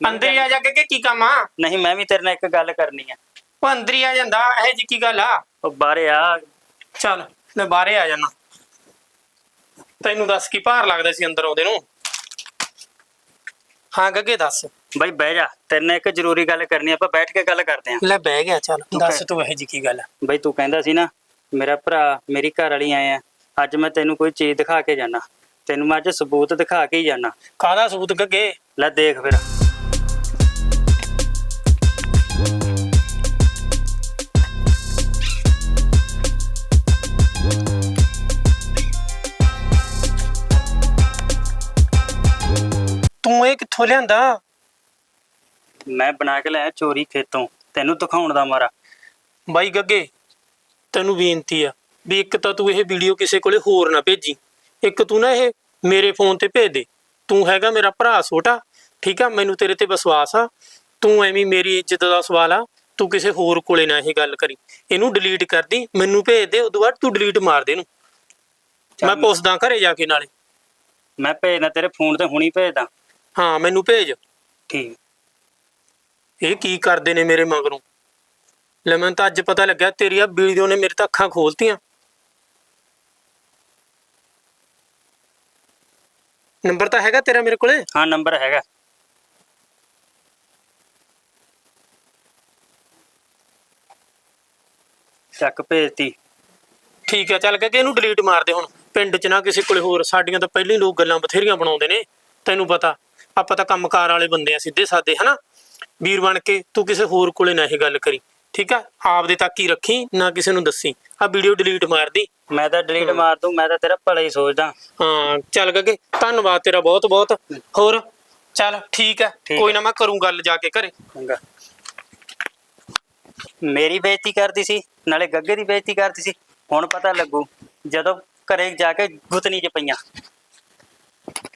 ਅੰਦਰ ਹੀ ਆ ਜਾ ਕੇ ਕੀ ਕੰਮ ਆ? ਨਹੀਂ ਮੈਂ ਵੀ ਤੇਰੇ ਨਾਲ ਇੱਕ ਗੱਲ ਕਰਨੀ ਆ। ਉਹ ਅੰਦਰ ਹੀ ਆ ਜਾਂਦਾ ਇਹ ਜੀ ਕੀ ਗੱਲ ਆ? ਉਹ ਬਾਹਰ ਆ। ਚੱਲ ਮੈਂ ਬਾਹਰੇ ਆ ਜਾਣਾ ਤੈਨੂੰ ਦੱਸ ਕੀ ਭਾਰ ਲੱਗਦਾ ਸੀ ਅੰਦਰ ਆਉਂਦੇ ਨੂੰ? ਹਾਂ ਗੱਗੇ ਦੱਸ। ਬਾਈ ਬਹਿ ਜਾ। ਤੇਰੇ ਨਾਲ ਇੱਕ ਜ਼ਰੂਰੀ ਗੱਲ ਕਰਨੀ ਆ, ਆਪਾਂ ਬੈਠ ਕੇ ਗੱਲ ਕਰਦੇ ਆਂ। ਲੈ ਬਹਿ ਗਿਆ ਚੱਲ। ਦੱਸ। ਤੂੰ ਇਹ ਜੀ ਕੀ ਗੱਲ ਆ? ਬਾਈ ਤੂੰ ਕਹਿੰਦਾ ਸੀ ਨਾ ਮੇਰਾ ਭਰਾ ਮੇਰੀ ਘਰ ਵਾਲੀ ਆਏ ਆ। ਅੱਜ ਮੈਂ ਤੈਨੂੰ ਕੋਈ ਚੀਜ਼ ਦਿਖਾ ਕੇ ਜਾਣਾ ਤੈਨੂੰ ਮੈਂ ਅੱਜ ਸਬੂਤ ਦਿਖਾ ਕੇ ਹੀ ਜਾਣਾ ਕਾਹਦਾ ਸਬੂਤ ਗੱਗੇ? ਲੈ ਦੇਖ ਫਿਰ। ਤੂੰ ਇਹ ਕਿੱਥੋਂ ਲਿਆਂਦਾ? ਮੈਂ ਬਣਾ ਕੇ ਲਿਆ ਚੋਰੀ ਖੇਤੋਂ। ਤੈਨੂੰ ਦਿਖਾਉਣ ਦਾ ਮਾਰਾ। ਬਾਈ ਗੱਗੇ ਤੈਨੂੰ ਬੇਨਤੀ ਆ ਵੀ ਇੱਕ ਤਾਂ ਤੂੰ ਇਹ ਵੀਡੀਓ ਕਿਸੇ ਕੋਲੇ ਹੋਰ ਨਾ ਭੇਜੀ। ਇੱਕ ਤੂੰ ਨਾ ਇਹ ਮੇਰੇ ਫੋਨ ਤੇ ਭੇਜ ਦੇ। ਤੂੰ ਹੈਗਾ ਮੇਰਾ ਭਰਾ ਛੋਟਾ ਠੀਕ ਆ? ਮੈਨੂੰ ਤੇਰੇ ਤੇ ਵਿਸ਼ਵਾਸ ਆ। ਤੂੰ ਐਵੇਂ ਮੇਰੀ ਇੱਜ਼ਤ ਦਾ ਸਵਾਲ ਆ। ਤੂੰ ਕਿਸੇ ਹੋਰ ਕੋਲੇ ਨਾ ਇਹ ਗੱਲ ਕਰੀ। ਇਹਨੂੰ ਡਿਲੀਟ ਕਰ ਦੀ ਮੈਨੂੰ ਭੇਜ ਦੇ ਉਦੋਂ ਬਾਅਦ ਤੂੰ ਡਿਲੀਟ ਮਾਰ ਦੇ ਇਹਨੂੰ। ਮੈਂ ਪੁੱਛਦਾ ਘਰੇ ਜਾ ਕੇ ਨਾਲੇ। ਮੈਂ ਭੇਜਦਾ ਤੇਰੇ ਫੋਨ ਤੇ ਹੁਣੀ ਭੇਜਦਾ। ਹਾਂ ਮੈਨੂੰ ਭੇਜ। ਠੀਕ। ਇਹ ਕੀ ਕਰਦੇ ਨੇ ਮੇਰੇ ਮਗਰੋਂ? ਲੈ ਮੈਨੂੰ ਤਾਂ ਅੱਜ ਪਤਾ ਲੱਗਿਆ ਤੇਰੀ ਆ ਵੀਡੀਓ ਨੇ ਮੇਰੇ ਤਾਂ ਅੱਖਾਂ ਖੋਲਤੀਆਂ। ਨੰਬਰ ਤਾਂ ਹੈਗਾ ਤੇਰਾ ਮੇਰੇ ਕੋਲੇ? ਹਾਂ ਨੰਬਰ ਹੈਗਾ। ਚੱਕ ਭੇਜਤੀ। ਠੀਕ ਹੈ ਚੱਲ ਕੇ ਇਹਨੂੰ ਡਿਲੀਟ ਮਾਰ ਦੇ ਹੁਣ। ਪਿੰਡ 'ਚ ਨਾ ਕਿਸੇ ਕੋਲੇ ਹੋਰ ਸਾਡੀਆਂ ਤਾਂ ਪਹਿਲਾਂ ਹੀ ਲੋਕ ਗੱਲਾਂ ਬਥੇਰੀਆਂ ਬਣਾਉਂਦੇ ਨੇ। ਤੈਨੂੰ ਪਤਾ ਆਪਾਂ ਤਾਂ ਕੰਮਕਾਰ ਵਾਲੇ ਬੰਦੇ ਆ ਸਿੱਧੇ ਸਾਦੇ ਹਨਾ? ਵੀਰ ਬਣ ਕੇ ਤੂੰ ਕਿਸੇ ਹੋਰ ਕੋਲੇ ਨਾ ਇਹ ਗੱਲ ਕਰੀ ਠੀਕ ਆ? ਆਪਦੇ ਤੱਕ ਹੀ ਰੱਖੀ ਨਾ ਕਿਸੇ ਨੂੰ ਦੱਸੀ। ਆ ਵੀਡੀਓ ਡਿਲੀਟ ਮਾਰ ਦੀ। ਮੈਂ ਤਾਂ ਡਿਲੀਟ ਮਾਰ ਦੂੰ ਮੈਂ ਤਾਂ ਤੇਰਾ ਭਲਾ ਹੀ ਸੋਚਦਾ। ਹਾਂ ਚੱਲ ਗੱਗੇ ਧੰਨਵਾਦ ਤੇਰਾ ਬਹੁਤ ਬਹੁਤ। ਹੋਰ ਚੱਲ ਠੀਕ ਹੈ ਕੋਈ। ਨਾ ਮੈਂ ਕਰੂੰ ਗੱਲ ਜਾ ਕੇ ਘਰੇ। ਚੰਗਾ। ਮੇਰੀ ਬੇਇੱਜ਼ਤੀ ਕਰਦੀ ਸੀ ਨਾਲੇ ਗੱਗੇ ਦੀ ਬੇਇੱਜ਼ਤੀ ਕਰਦੀ ਸੀ। ਹੁਣ ਪਤਾ ਲੱਗੂ ਜਦੋਂ ਘਰੇ ਜਾ ਕੇ ਗੁੱਤਨੀ ਚ ਪਈਆਂ।